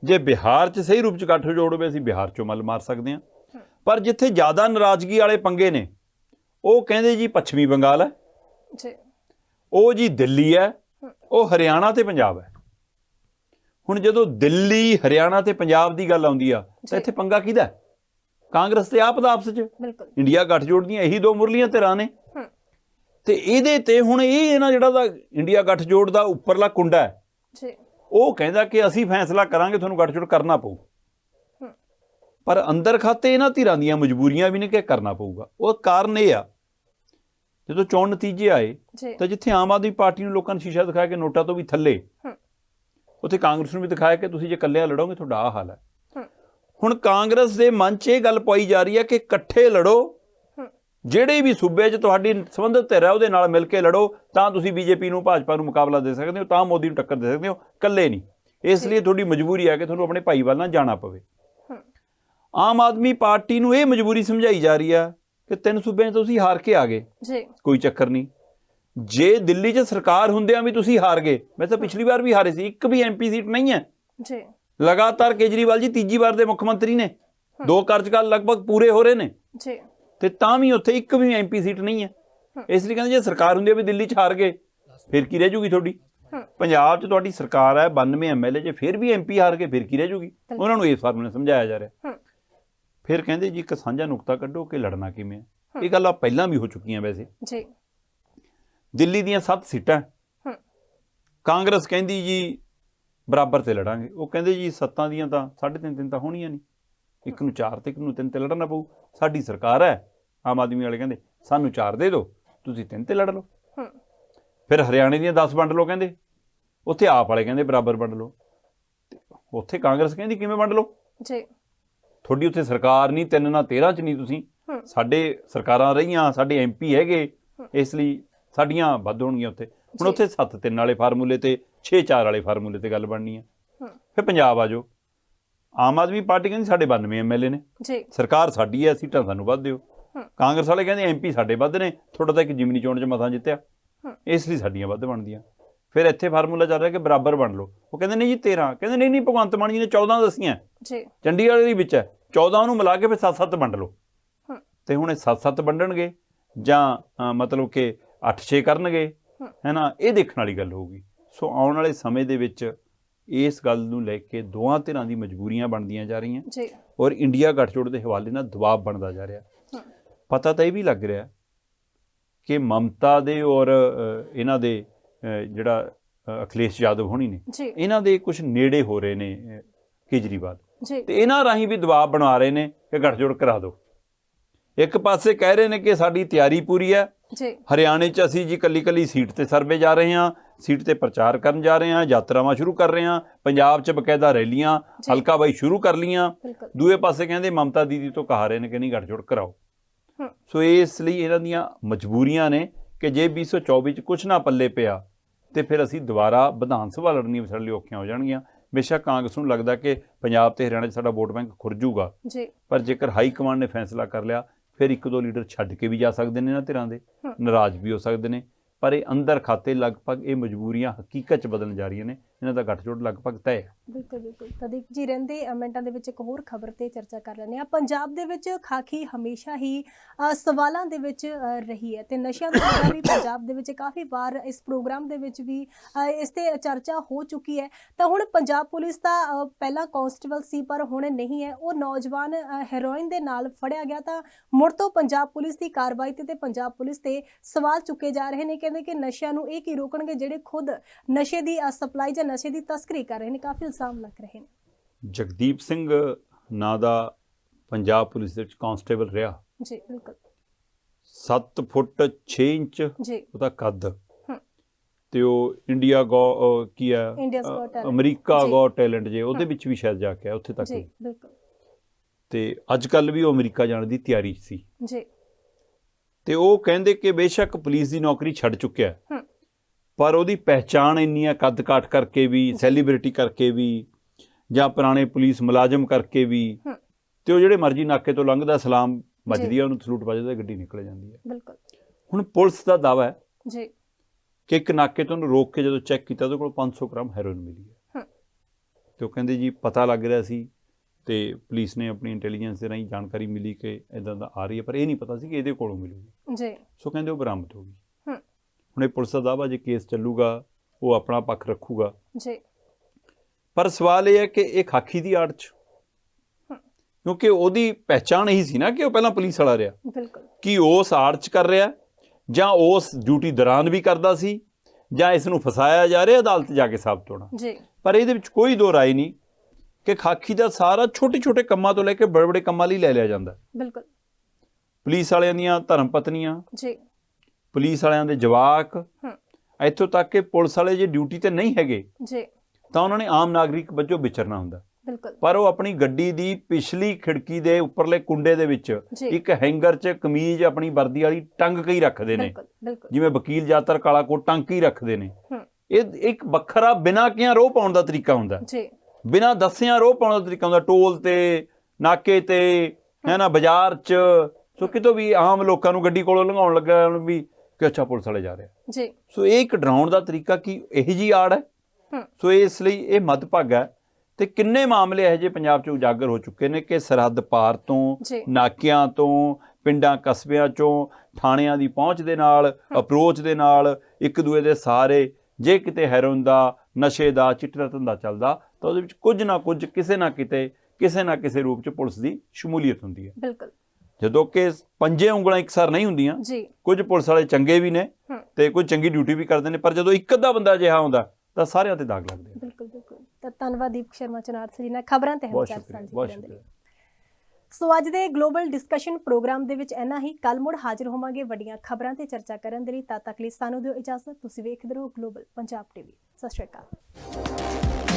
ਜੇ ਬਿਹਾਰ 'ਚ ਸਹੀ ਰੂਪ 'ਚ ਗੱਠਜੋੜ ਹੋਵੇ ਅਸੀਂ ਬਿਹਾਰ 'ਚੋਂ ਮੱਲ ਮਾਰ ਸਕਦੇ ਹਾਂ। ਪਰ ਜਿੱਥੇ ਜ਼ਿਆਦਾ ਨਾਰਾਜ਼ਗੀ ਵਾਲੇ ਪੰਗੇ ਨੇ ਉਹ ਕਹਿੰਦੇ ਜੀ ਪੱਛਮੀ ਬੰਗਾਲ ਹੈ। ਜੀ। ਉਹ ਜੀ ਦਿੱਲੀ ਹੈ। ਉਹ ਹਰਿਆਣਾ ਤੇ ਪੰਜਾਬ ਹੈ। ਹੁਣ ਜਦੋਂ ਦਿੱਲੀ ਹਰਿਆਣਾ ਤੇ ਪੰਜਾਬ ਦੀ ਗੱਲ ਆਉਂਦੀ ਆ। ਤਾਂ ਇੱਥੇ ਪੰਗਾ ਕਿਹਦਾ? ਕਾਂਗਰਸ ਤੇ ਆਪ ਦਾ ਆਪਸ 'ਚ। ਬਿਲਕੁਲ। ਇੰਡੀਆ ਗੱਠਜੋੜ ਦੀਆਂ ਇਹੀ ਦੋ ਮੁਰਲੀਆਂ ਧਿਰਾਂ ਨੇ। ਤੇ ਇਹਦੇ ਤੇ ਹੁਣ ਇਹ ਇਹਨਾਂ ਜਿਹੜਾ ਦਾ ਇੰਡੀਆ ਗੱਠਜੋੜ ਦਾ ਉੱਪਰਲਾ ਕੁੰਡਾ ਹੈ। ਜੀ। ਉਹ ਕਹਿੰਦਾ ਕਿ ਅਸੀਂ ਫੈਸਲਾ ਕਰਾਂਗੇ ਤੁਹਾਨੂੰ ਗੱਠਜੋੜ ਕਰਨਾ ਪਊ। ਪਰ ਅੰਦਰ ਖਾਤੇ ਇਹਨਾਂ ਧਿਰਾਂ ਦੀਆਂ ਮਜਬੂਰੀਆਂ ਵੀ ਨੇ ਕਿ ਕਰਨਾ ਪਊਗਾ ਉਹ ਕਾਰਨ ਇਹ ਆ ਜਦੋਂ ਚੋਣ ਨਤੀਜੇ ਆਏ ਤਾਂ ਜਿੱਥੇ ਆਮ ਆਦਮੀ ਪਾਰਟੀ ਨੂੰ ਲੋਕਾਂ ਨੇ ਸ਼ੀਸ਼ਾ ਦਿਖਾਇਆ ਕਿ ਨੋਟਾਂ ਤੋਂ ਵੀ ਥੱਲੇ। ਉੱਥੇ ਕਾਂਗਰਸ ਨੂੰ ਵੀ ਦਿਖਾਇਆ ਕਿ ਤੁਸੀਂ ਜੇ ਇਕੱਲਿਆਂ ਲੜੋਗੇ ਤੁਹਾਡਾ ਆਹ ਹਾਲ ਹੈ। ਹੁਣ ਕਾਂਗਰਸ ਦੇ ਮਨ 'ਚ ਇਹ ਗੱਲ ਪਾਈ ਜਾ ਰਹੀ ਹੈ ਕਿ ਇਕੱਠੇ ਲੜੋ। ਜਿਹੜੇ ਵੀ ਸੂਬੇ 'ਚ ਤੁਹਾਡੀ ਸੰਬੰਧਿਤ ਧਿਰ ਹੈ ਉਹਦੇ ਨਾਲ ਮਿਲ ਕੇ ਲੜੋ ਤਾਂ ਤੁਸੀਂ ਬੀਜੇਪੀ ਨੂੰ ਭਾਜਪਾ ਨੂੰ ਮੁਕਾਬਲਾ ਦੇ ਸਕਦੇ ਹੋ ਤਾਂ ਮੋਦੀ ਨੂੰ ਟੱਕਰ ਦੇ ਸਕਦੇ ਹੋ ਇਕੱਲੇ ਨਹੀਂ ਇਸ ਲਈ ਤੁਹਾਡੀ ਮਜਬੂਰੀ ਹੈ ਕਿ ਤੁਹਾਨੂੰ ਆਪਣੇ ਭਾਈ ਵੱਲ ਨਾ ਜਾਣਾ ਪਵੇ। ਆਮ ਆਦਮੀ ਪਾਰਟੀ ਨੂੰ ਇਹ ਮਜਬੂਰੀ ਸਮਝਾਈ ਜਾ ਰਹੀ ਆ ਕਿ ਤਿੰਨ ਸੂਬਿਆਂ 'ਚ ਤੁਸੀਂ ਹਾਰ ਕੇ ਆ ਗਏ। ਜੀ। ਕੋਈ ਚੱਕਰ ਨਹੀਂ। ਜੇ ਦਿੱਲੀ 'ਚ ਸਰਕਾਰ ਹੁੰਦਿਆਂ ਵੀ ਤੁਸੀਂ ਹਾਰ ਗਏ ਮੈਂ ਤਾਂ ਪਿਛਲੀ ਵਾਰ ਵੀ ਹਾਰੇ ਸੀ ਇੱਕ ਵੀ ਐਮਪੀ ਸੀਟ ਨਹੀਂ ਹੈ। ਜੀ। ਲਗਾਤਾਰ ਕੇਜਰੀਵਾਲ ਜੀ ਤੀਜੀ ਵਾਰ ਦੇ ਮੁੱਖ ਮੰਤਰੀ ਨੇ। ਦੋ ਕਾਰਜਕਾਲ ਲਗਭਗ ਪੂਰੇ ਹੋ ਰਹੇ ਨੇ। ਜੀ। ਤੇ ਤਾਂ ਵੀ ਉੱਥੇ ਇੱਕ ਵੀ ਐਮਪੀ ਸੀਟ ਨਹੀਂ ਹੈ। ਇਸ ਲਈ ਕਹਿੰਦੇ ਜੇ ਸਰਕਾਰ ਹੁੰਦੀ ਵੀ ਦਿੱਲੀ 'ਚ ਹਾਰ ਗਏ ਫਿਰ ਕੀ ਰਹਿ ਜੂਗੀ ਤੁਹਾਡੀ। ਪੰਜਾਬ 'ਚ ਤੁਹਾਡੀ ਸਰਕਾਰ ਹੈ 92 ਐਮਐਲਏ ਜੇ ਫਿਰ ਵੀ ਐਮਪੀ ਹਾਰ ਗਏ ਫਿਰ ਕੀ ਰਹਿ ਜੂਗੀ? ਉਹਨਾਂ ਨੂੰ ਇਸ ਫਾਰਮੂਲੇ ਸਮਝਾਇਆ ਜਾ ਰਿਹਾ। ਫਿਰ ਕਹਿੰਦੇ ਜੀ ਇੱਕ ਸਾਂਝਾ ਨੁਕਤਾ ਕੱਢੋ ਕਿ ਲੜਨਾ ਕਿਵੇਂ ਹੈ। ਇਹ ਗੱਲਾਂ ਪਹਿਲਾਂ ਵੀ ਹੋ ਚੁੱਕੀਆਂ ਵੈਸੇ। ਜੀ। ਦਿੱਲੀ ਦੀਆਂ 7 ਸੀਟਾਂ। ਕਾਂਗਰਸ ਕਹਿੰਦੀ ਜੀ ਬਰਾਬਰ ਤੇ ਲੜਾਂਗੇ। ਉਹ ਕਹਿੰਦੇ ਜੀ ਸੱਤਾਂ ਦੀਆਂ ਤਾਂ ਸਾਢੇ ਤਿੰਨ ਤਿੰਨ ਤਾਂ ਹੋਣੀਆਂ ਨਹੀਂ। ਇੱਕ ਨੂੰ ਚਾਰ ਤੇ ਇੱਕ ਨੂੰ ਤਿੰਨ ਤੇ ਲੜਨਾ ਪਊ। ਸਾਡੀ ਸਰਕਾਰ ਹੈ। ਆਮ ਆਦਮੀ ਵਾਲੇ ਕਹਿੰਦੇ ਸਾਨੂੰ ਚਾਰ ਦੇ ਦਿਓ ਤੁਸੀਂ ਤਿੰਨ ਤੇ ਲੜ ਲਓ। ਫਿਰ ਹਰਿਆਣੇ ਦੀਆਂ 10 ਵੰਡ ਲਓ ਕਹਿੰਦੇ। ਉੱਥੇ ਆਪ ਵਾਲੇ ਕਹਿੰਦੇ ਬਰਾਬਰ ਵੰਡ ਲਓ। ਉੱਥੇ ਕਾਂਗਰਸ ਕਹਿੰਦੀ ਕਿਵੇਂ ਵੰਡ ਲਓ? ਜੀ। ਤੁਹਾਡੀ ਉੱਥੇ ਸਰਕਾਰ ਨਹੀਂ ਤਿੰਨ ਨਾ 13 ਚ ਨਹੀਂ ਤੁਸੀਂ। ਸਾਡੇ ਸਰਕਾਰਾਂ ਰਹੀਆਂ ਸਾਡੇ ਐਮਪੀ ਹੈਗੇ ਇਸ ਲਈ ਸਾਡੀਆਂ ਵੱਧ ਹੋਣਗੀਆਂ ਉੱਥੇ। ਹੁਣ। ਉੱਥੇ 7 3 ਵਾਲੇ ਫਾਰਮੂਲੇ ਤੇ 6 4 ਵਾਲੇ ਫਾਰਮੂਲੇ ਤੇ ਗੱਲ ਬਣਨੀ ਹੈ। ਫਿਰ ਪੰਜਾਬ ਆ ਜਾਓ। ਆਮ ਆਦਮੀ ਪਾਰਟੀ ਕਹਿੰਦੀ ਸਾਡੇ 92 ਐਮਐਲਏ ਨੇ। ਜੀ। ਸਰਕਾਰ ਸਾਡੀ ਹੈ ਸੀਟਾਂ ਸਾਨੂੰ ਵੱਧ ਦਿਓ। ਕਾਂਗਰਸ ਵਾਲੇ ਕਹਿੰਦੇ ਐਮਪੀ ਸਾਡੇ ਵੱਧ ਨੇ ਤੁਹਾਡਾ ਤਾਂ ਇੱਕ ਜਿਮਨੀ ਚੋਣ 'ਚ ਮਤਾਂ ਜਿੱਤਿਆ। ਇਸ ਲਈ ਸਾਡੀਆਂ ਵੱਧ ਬਣਦੀਆਂ। ਫਿਰ ਇੱਥੇ ਫਾਰਮੂਲਾ ਚੱਲ ਰਿਹਾ ਕਿ ਬਰਾਬਰ ਬਣ ਲਓ। ਉਹ ਕਹਿੰਦੇ ਨਹੀਂ ਜੀ 13 ਕਹਿੰਦੇ ਨਹੀਂ ਨਹੀਂ ਭਗਵੰਤ ਮਾਨ ਜੀ ਨੇ 14 ਦੱਸੀਆਂ। ਜੀ। ਚੰਡੀਗੜ੍ਹ ਦੇ ਵਿੱਚ ਹੈ 14 ਨੂੰ ਮਿਲਾ ਕੇ ਫਿਰ 7-7 ਵੰਡ ਲਓ। ਤੇ ਹੁਣ ਇਹ 7-7 ਵੰਡਣਗੇ ਜਾਂ ਮਤਲਬ ਕਿ 8-6 ਕਰਨਗੇ ਹਮ। ਹੈਨਾ? ਇਹ ਦੇਖਣ ਵਾਲੀ ਗੱਲ ਹੋਊਗੀ। ਸੋ ਆਉਣ ਵਾਲੇ ਸਮੇਂ ਦੇ ਵਿੱਚ ਇਸ ਗੱਲ ਨੂੰ ਲੈ ਕੇ ਦੋਹਾਂ ਧਿਰਾਂ ਦੀ ਮਜਬੂਰੀਆਂ ਬਣਦੀਆਂ ਜਾ ਰਹੀਆਂ। ਜੀ। ਔਰ ਇੰਡੀਆ ਗੱਠਜੋੜ ਦੇ ਹਵਾਲੇ ਨਾਲ ਦਬਾਅ ਬਣਦਾ ਜਾ ਰਿਹਾ। ਪਤਾ ਤਾਂ ਇਹ ਵੀ ਲੱਗ ਰਿਹਾ ਕਿ ਮਮਤਾ ਦੇ ਔਰ ਇਹਨਾਂ ਦੇ ਜਿਹੜਾ ਅਖਿਲੇਸ਼ ਯਾਦਵ ਹੋਣੀ ਨੇ ਇਹਨਾਂ ਦੇ ਕੁਝ ਨੇੜੇ ਹੋ ਰਹੇ ਨੇ ਕੇਜਰੀਵਾਲ। ਜੀ। ਤੇ ਇਹਨਾਂ ਰਾਹੀਂ ਵੀ ਦਬਾਅ ਬਣਾ ਰਹੇ ਨੇ ਕਿ ਗੱਠਜੋੜ ਕਰਾ ਦਿਓ। ਇੱਕ ਪਾਸੇ ਕਹਿ ਰਹੇ ਨੇ ਕਿ ਸਾਡੀ ਤਿਆਰੀ ਪੂਰੀ ਹੈ। ਜੀ। ਹਰਿਆਣੇ 'ਚ ਅਸੀਂ ਜੀ ਕੱਲੀ ਕੱਲੀ ਸੀਟ ਤੇ ਸਰਵੇ ਜਾ ਰਹੇ ਹਾਂ ਸੀਟ ਤੇ ਪ੍ਰਚਾਰ ਕਰਨ ਜਾ ਰਹੇ ਹਾਂ ਯਾਤਰਾਵਾਂ ਸ਼ੁਰੂ ਕਰ ਰਹੇ ਹਾਂ ਪੰਜਾਬ 'ਚ ਬਕਾਇਦਾ ਰੈਲੀਆਂ। ਹਲਕਾ ਬਾਈ ਸ਼ੁਰੂ ਕਰ ਲੀਆਂ ਦੂਏ ਪਾਸੇ ਕਹਿੰਦੇ ਮਮਤਾ ਦੀਦੀ ਤੋਂ ਕਹਾ ਰਹੇ ਨੇ ਕਿ ਨਹੀਂ ਗੱਠਜੋੜ ਕਰਾਓ। ਸੋ ਇਸ ਲਈ ਇਹਨਾਂ ਦੀਆਂ ਮਜਬੂਰੀਆਂ ਨੇ ਕਿ ਜੇ 2024 ਚ ਕੁਝ ਨਾ ਪੱਲੇ ਪਿਆ ਤੇ ਫਿਰ ਅਸੀਂ ਦੁਬਾਰਾ ਵਿਧਾਨ ਸਭਾ ਲੜਨੀ ਸਾਡੇ ਲਈ ਔਖੀਆਂ ਹੋ ਜਾਣਗੀਆਂ। ਬੇਸ਼ੱਕ ਕਾਂਗਰਸ ਨੂੰ ਲੱਗਦਾ ਕਿ ਪੰਜਾਬ ਤੇ ਹਰਿਆਣਾ 'ਚ ਸਾਡਾ ਵੋਟ ਬੈਂਕ ਖੁਰ ਜਾਊਗਾ। ਜੀ। ਪਰ ਜੇਕਰ ਹਾਈ ਕਮਾਂਡ ਨੇ ਫੈਸਲਾ ਕਰ ਲਿਆ ਫਿਰ ਇੱਕ ਦੋ ਲੀਡਰ ਛੱਡ ਕੇ ਵੀ ਜਾ ਸਕਦੇ ਨੇ ਇਹਨਾਂ ਧਿਰਾਂ ਦੇ। ਨਾਰਾਜ਼ ਵੀ ਹੋ ਸਕਦੇ ਨੇ। ਪਰ ਇਹ ਅੰਦਰ ਖਾਤੇ ਲਗਭਗ ਇਹ ਮਜਬੂਰੀਆਂ ਹਕੀਕਤ 'ਚ ਬਦਲਣ ਜਾ ਰਹੀਆਂ ਨੇ। ਇਹਨਾਂ ਦਾ ਗੱਠਜੋੜ ਲਗਭਗ ਤੈਅ ਹੈ। ਬਿਲਕੁਲ ਬਿਲਕੁਲ। ਤਾਂ ਜੀ ਰਹਿੰਦੇ ਅ, ਮਿੰਟਾਂ ਦੇ ਵਿੱਚ ਇੱਕ ਹੋਰ ਖਬਰ ਤੇ ਚਰਚਾ ਕਰ ਲੈਂਦੇ ਆ ਪੰਜਾਬ ਦੇ ਵਿੱਚ ਖਾਕੀ ਹਮੇਸ਼ਾ ਹੀ ਅ, ਸਵਾਲਾਂ ਦੇ ਵਿੱਚ ਅ, ਰਹੀ ਹੈ ਤੇ ਨਸ਼ਿਆਂ ਦਾ ਮੁੱਦਾ ਵੀ ਪੰਜਾਬ ਦੇ ਵਿੱਚ ਕਾਫੀ ਵਾਰ ਇਸ ਪ੍ਰੋਗਰਾਮ ਦੇ ਵਿੱਚ ਵੀ ਅ, ਇਸ ਤੇ ਚਰਚਾ ਹੋ ਚੁੱਕੀ ਹੈ। ਤਾਂ ਹੁਣ ਪੰਜਾਬ ਪੁਲਿਸ ਦਾ ਅ, ਪਹਿਲਾਂ ਕਾਂਸਟੇਬਲ ਸੀ ਪਰ ਹੁਣ ਨਹੀਂ ਹੈ। ਉਹ ਨੌਜਵਾਨ ਅ, ਹੈਰੋਇਨ ਦੇ ਨਾਲ ਫੜਿਆ ਗਿਆ ਤਾਂ ਮੁੜ ਤੋਂ ਪੰਜਾਬ ਪੁਲਿਸ ਦੀ ਕਾਰਵਾਈ ਤੇ ਤੇ ਪੰਜਾਬ ਪੁਲਿਸ ਤੇ ਸਵਾਲ ਚੁੱਕੇ ਜਾ ਰਹੇ ਨੇ। ਕਹਿੰਦੇ ਕਿ ਨਸ਼ਿਆਂ ਨੂੰ ਇਹ ਕੀ ਰੋਕਣਗੇ ਜਿਹੜੇ ਖੁਦ ਨਸ਼ੇ ਦੀ ਸਪਲਾਈ ਜਾਂ ਨਸ਼ੇ ਦੀ ਤਸਕਰੀ ਕਰ ਰਹੇ ਨੇ ਕਾਫੀ ਇਲਜ਼ਾਮ ਲੱਗ ਰਹੇ ਨੇ ਜਗਦੀਪ ਸਿੰਘ ਨਾਂ ਦਾ ਪੰਜਾਬ ਪੁਲਿਸ ਦੇ ਵਿੱਚ ਕਾਂਸਟੇਬਲ ਰਿਹਾ ਜੀ ਬਿਲਕੁਲ 7 ਫੁੱਟ 6 ਇੰਚ ਜੀ ਉਹਦਾ ਕੱਦ। ਤੇ ਉਹ ਇੰਡੀਆ ਗੋ ਕੀ Talent। ਅਮਰੀਕਾ। ਗੋ ਟੈਲੈਂਟ ਜੇ ਉਹਦੇ। ਵਿੱਚ ਵੀ ਸ਼ਾਇਦ ਜਾ ਕੇ ਉੱਥੇ ਤੱਕ ਜੀ। ਬਿਲਕੁਲ ਤੇ ਅੱਜ ਕੱਲ ਵੀ ਉਹ ਅਮਰੀਕਾ ਜਾਣ ਦੀ ਤਿਆਰੀ ਸੀ ਜੀ ਤੇ ਉਹ ਕਹਿੰਦੇ ਕਿ ਬੇਸ਼ੱਕ ਪੁਲਿਸ ਦੀ ਨੌਕਰੀ ਛੱਡ ਚੁੱਕਿਆ ਹੈ। ਪਰ ਉਹਦੀ ਪਹਿਚਾਣ ਇੰਨੀ ਆ ਕੱਦ ਕਾਠ ਕਰਕੇ ਵੀ। ਸੈਲੀਬ੍ਰਿਟੀ ਕਰਕੇ ਵੀ ਜਾਂ ਪੁਰਾਣੇ ਪੁਲਿਸ ਮੁਲਾਜ਼ਮ ਕਰਕੇ ਵੀ। ਤੇ ਉਹ ਜਿਹੜੇ ਮਰਜ਼ੀ ਨਾਕੇ ਤੋਂ ਲੰਘਦਾ ਸਲਾਮ ਵੱਜਦੀ ਆ ਉਹਨੂੰ ਸਲੂਟ ਵੱਜਦਾ ਗੱਡੀ ਨਿਕਲ ਜਾਂਦੀ ਹੈ ਬਿਲਕੁਲ ਹੁਣ ਪੁਲਿਸ ਦਾ ਦਾਵਾ ਹੈ ਜੀ ਕਿ ਇੱਕ ਨਾਕੇ ਤੋਂ ਉਹਨੂੰ ਰੋਕ ਕੇ ਜਦੋਂ ਚੈੱਕ ਕੀਤਾ ਉਹਦੇ ਕੋਲ 500 ਗ੍ਰਾਮ ਹੈਰੋਇਨ ਮਿਲੀ ਹੈ। ਤੇ ਉਹ ਕਹਿੰਦੇ ਜੀ ਪਤਾ ਲੱਗ ਰਿਹਾ ਸੀ ਤੇ ਪੁਲਿਸ ਨੇ ਆਪਣੀ ਇੰਟੈਲੀਜੈਂਸ ਦੇ ਰਾਹੀਂ ਜਾਣਕਾਰੀ ਮਿਲੀ ਕਿ ਇਦਾਂ ਦਾ ਆ ਰਹੀ ਹੈ ਪਰ ਇਹ ਨਹੀਂ ਪਤਾ ਸੀ ਕਿ ਇਹਦੇ ਕੋਲੋਂ ਮਿਲੂਗੀ ਜੀ ਸੋ ਕਹਿੰਦੇ ਉਹ ਬਰਾਮਦ ਹੋ ਗਈ। ਹੁਣ ਇਹ ਪੁਲਿਸ ਦਾ ਦਾਅਵਾ ਜੇ ਕੇਸ ਚੱਲੂਗਾ ਉਹ ਆਪਣਾ ਪੱਖ ਰੱਖੂਗਾ। ਜੀ। ਪਰ ਸਵਾਲ ਇਹ ਹੈ ਕਿ ਇਹ ਖਾਕੀ ਦੀ ਆੜ ਚ। ਕਿਉਂਕਿ ਉਹਦੀ ਪਹਿਚਾਣ ਇਹੀ ਸੀ ਨਾ ਕਿ ਉਹ ਪਹਿਲਾਂ ਪੁਲਿਸ ਵਾਲਾ ਰਿਹਾ। ਬਿਲਕੁਲ। ਕੀ ਉਸ ਆੜ ਚ ਕਰ ਰਿਹਾ ਜਾਂ ਉਸ ਡਿਊਟੀ ਦੌਰਾਨ ਵੀ ਕਰਦਾ ਸੀ ਜਾਂ ਇਸ ਨੂੰ ਫਸਾਇਆ ਜਾ ਰਿਹਾ ਅਦਾਲਤ ਜਾ ਕੇ ਸਾਬਤ ਹੋਣਾ। ਜੀ। ਪਰ ਇਹਦੇ ਵਿੱਚ ਕੋਈ ਦੋ ਰਾਏ ਨਹੀਂ ਕਿ ਖਾਕੀ ਦਾ ਸਾਰਾ ਛੋਟੇ ਛੋਟੇ ਕੰਮਾਂ ਤੋਂ ਲੈ ਕੇ ਬੜੇ ਬੜੇ ਕੰਮਾਂ ਲਈ ਲੈ ਲਿਆ ਜਾਂਦਾ। ਬਿਲਕੁਲ। ਪੁਲਿਸ ਵਾਲਿਆਂ ਦੀਆਂ ਧਰਮ ਪਤਨੀਆਂ ਜੀ। ਪੁਲਿਸ ਵਾਲਿਆਂ ਦੇ ਜਵਾਕ। ਇੱਥੋਂ ਤੱਕ ਕਿ ਪੁਲਿਸ ਵਾਲੇ ਜੇ ਡਿਊਟੀ ਤੇ ਨਹੀਂ ਹੈਗੇ ਜੀ। ਤਾਂ ਉਹਨਾਂ ਨੇ ਆਮ ਨਾਗਰਿਕ ਵਜੋਂ ਵਿਚਰਨਾ ਹੁੰਦਾ। ਬਿਲਕੁਲ। ਪਰ ਉਹ ਆਪਣੀ ਗੱਡੀ ਦੀ ਪਿਛਲੀ ਖਿੜਕੀ ਦੇ ਉੱਪਰਲੇ ਕੁੰਡੇ ਦੇ ਵਿੱਚ ਇੱਕ ਹੈਂਗਰ 'ਚ ਕਮੀਜ਼ ਆਪਣੀ ਵਰਦੀ ਵਾਲੀ ਟੰਗ ਕੇ ਹੀ ਰੱਖਦੇ ਨੇ। ਜਿਵੇਂ ਵਕੀਲ ਜ਼ਿਆਦਾਤਰ ਕਾਲਾ ਕੋਟ ਟੰਗ ਕੇ ਹੀ ਰੱਖਦੇ ਨੇ। ਇਹ ਇੱਕ ਵੱਖਰਾ ਬਿਨਾਂ ਕਿਆਂ ਰੋਹ ਪਾਉਣ ਦਾ ਤਰੀਕਾ ਹੁੰਦਾ। ਜੀ। ਬਿਨਾਂ ਦੱਸਿਆਂ ਰੋਹ ਪਾਉਣ ਦਾ ਤਰੀਕਾ ਹੁੰਦਾ ਟੋਲ ਤੇ ਨਾਕੇ ਤੇ ਹੈ ਨਾ ਬਾਜ਼ਾਰ 'ਚ। ਸੋ ਕਿਤੋਂ ਵੀ ਆਮ ਲੋਕਾਂ ਨੂੰ ਗੱਡੀ ਕੋਲੋਂ ਲੰਘਾਉਣ ਲੱਗਾ ਵੀ ਕਿ ਅੱਛਾ ਪੁਲਿਸ ਵਾਲੇ ਜਾ ਰਹੇ ਜੀ। ਸੋ ਇਹ ਇੱਕ ਡਰਾਉਣ ਦਾ ਤਰੀਕਾ ਕੀ ਇਹੀ ਜੀ ਆੜ ਹੈ। ਸੋ ਇਸ ਲਈ ਇਹ ਮੱਦਭਾਗਾ ਹੈ ਤੇ ਕਿੰਨੇ ਮਾਮਲੇ ਇਹੋ ਜਿਹੇ ਪੰਜਾਬ 'ਚ ਉਜਾਗਰ ਹੋ ਚੁੱਕੇ ਨੇ ਕਿ ਸਰਹੱਦ ਪਾਰ ਤੋਂ ਨਾਕਿਆਂ ਤੋਂ ਪਿੰਡਾਂ ਕਸਬਿਆਂ 'ਚੋਂ ਥਾਣਿਆਂ ਦੀ ਪਹੁੰਚ ਦੇ ਨਾਲ ਅਪਰੋਚ ਦੇ ਨਾਲ ਇੱਕ ਦੂਏ ਦੇ ਸਾਰੇ ਜੇ ਕਿਤੇ ਹੈਰੋਇਨ ਦਾ ਨਸ਼ੇ ਦਾ ਚਿੱਟੇ ਦਾ ਧੰਦਾ ਚੱਲਦਾ ਤਾਂ ਉਹਦੇ ਵਿੱਚ ਕੁਝ ਨਾ ਕੁਝ ਕਿਸੇ ਨਾ ਕਿਤੇ ਕਿਸੇ ਨਾ ਕਿਸੇ ਰੂਪ 'ਚ ਪੁਲਿਸ ਦੀ ਸ਼ਮੂਲੀਅਤ ਹੁੰਦੀ ਹੈ। ਬਿਲਕੁਲ। ਜਦੋਂ ਕਿ ਪੰਜੇ ਉਂਗਲਾਂ ਇੱਕਸਾਰ ਨਹੀਂ ਹੁੰਦੀਆਂ ਜੀ। ਕੁਝ ਪੁਲਿਸ ਵਾਲੇ ਚੰਗੇ ਵੀ ਨੇ। ਤੇ ਕੁਝ ਚੰਗੀ ਡਿਊਟੀ ਵੀ ਕਰਦੇ ਨੇ ਪਰ ਜਦੋਂ ਇੱਕ ਅੱਧਾ ਬੰਦਾ ਅਜਿਹਾ ਹੁੰਦਾ ਤਾਂ ਸਾਰਿਆਂ ਤੇ ਦਾਗ ਲੱਗਦੇ ਆ। ਬਿਲਕੁਲ ਬਿਲਕੁਲ। ਤਾਂ ਧੰਨਵਾਦ ਦੀਪ ਸ਼ਰਮਾ ਚਨਾਰਥ ਜੀ ਨਾਲ। ਖਬਰਾਂ ਤੇ ਸ਼ੁਕਰੀਆ ਸਾਂਝੇ ਬਹੁਤ ਕਰਨ ਦੇ ਲਈ। ਸ਼ੁਕਰੀਆ। ਸੋ ਅੱਜ ਦੇ ਗਲੋਬਲ ਡਿਸਕਸ਼ਨ ਪ੍ਰੋਗਰਾਮ ਦੇ ਵਿੱਚ ਇੰਨਾ ਹੀ। ਕੱਲ ਮੁੜ ਹਾਜ਼ਰ ਹੋਵਾਂਗੇ ਵੱਡੀਆਂ ਖਬਰਾਂ ਤੇ ਚਰਚਾ ਕਰਨ ਦੇ ਲਈ। ਤਦ ਤੱਕ ਲਈ ਸਾਨੂੰ ਦਿਓ ਇਜਾਜ਼ਤ। ਤੁਸੀਂ ਵੇਖਦੇ ਰਹੋ ਗਲੋਬਲ ਪੰਜਾਬ ਟੀਵੀ। ਸਤਿ ਸ਼੍ਰੀ ਅਕਾਲ।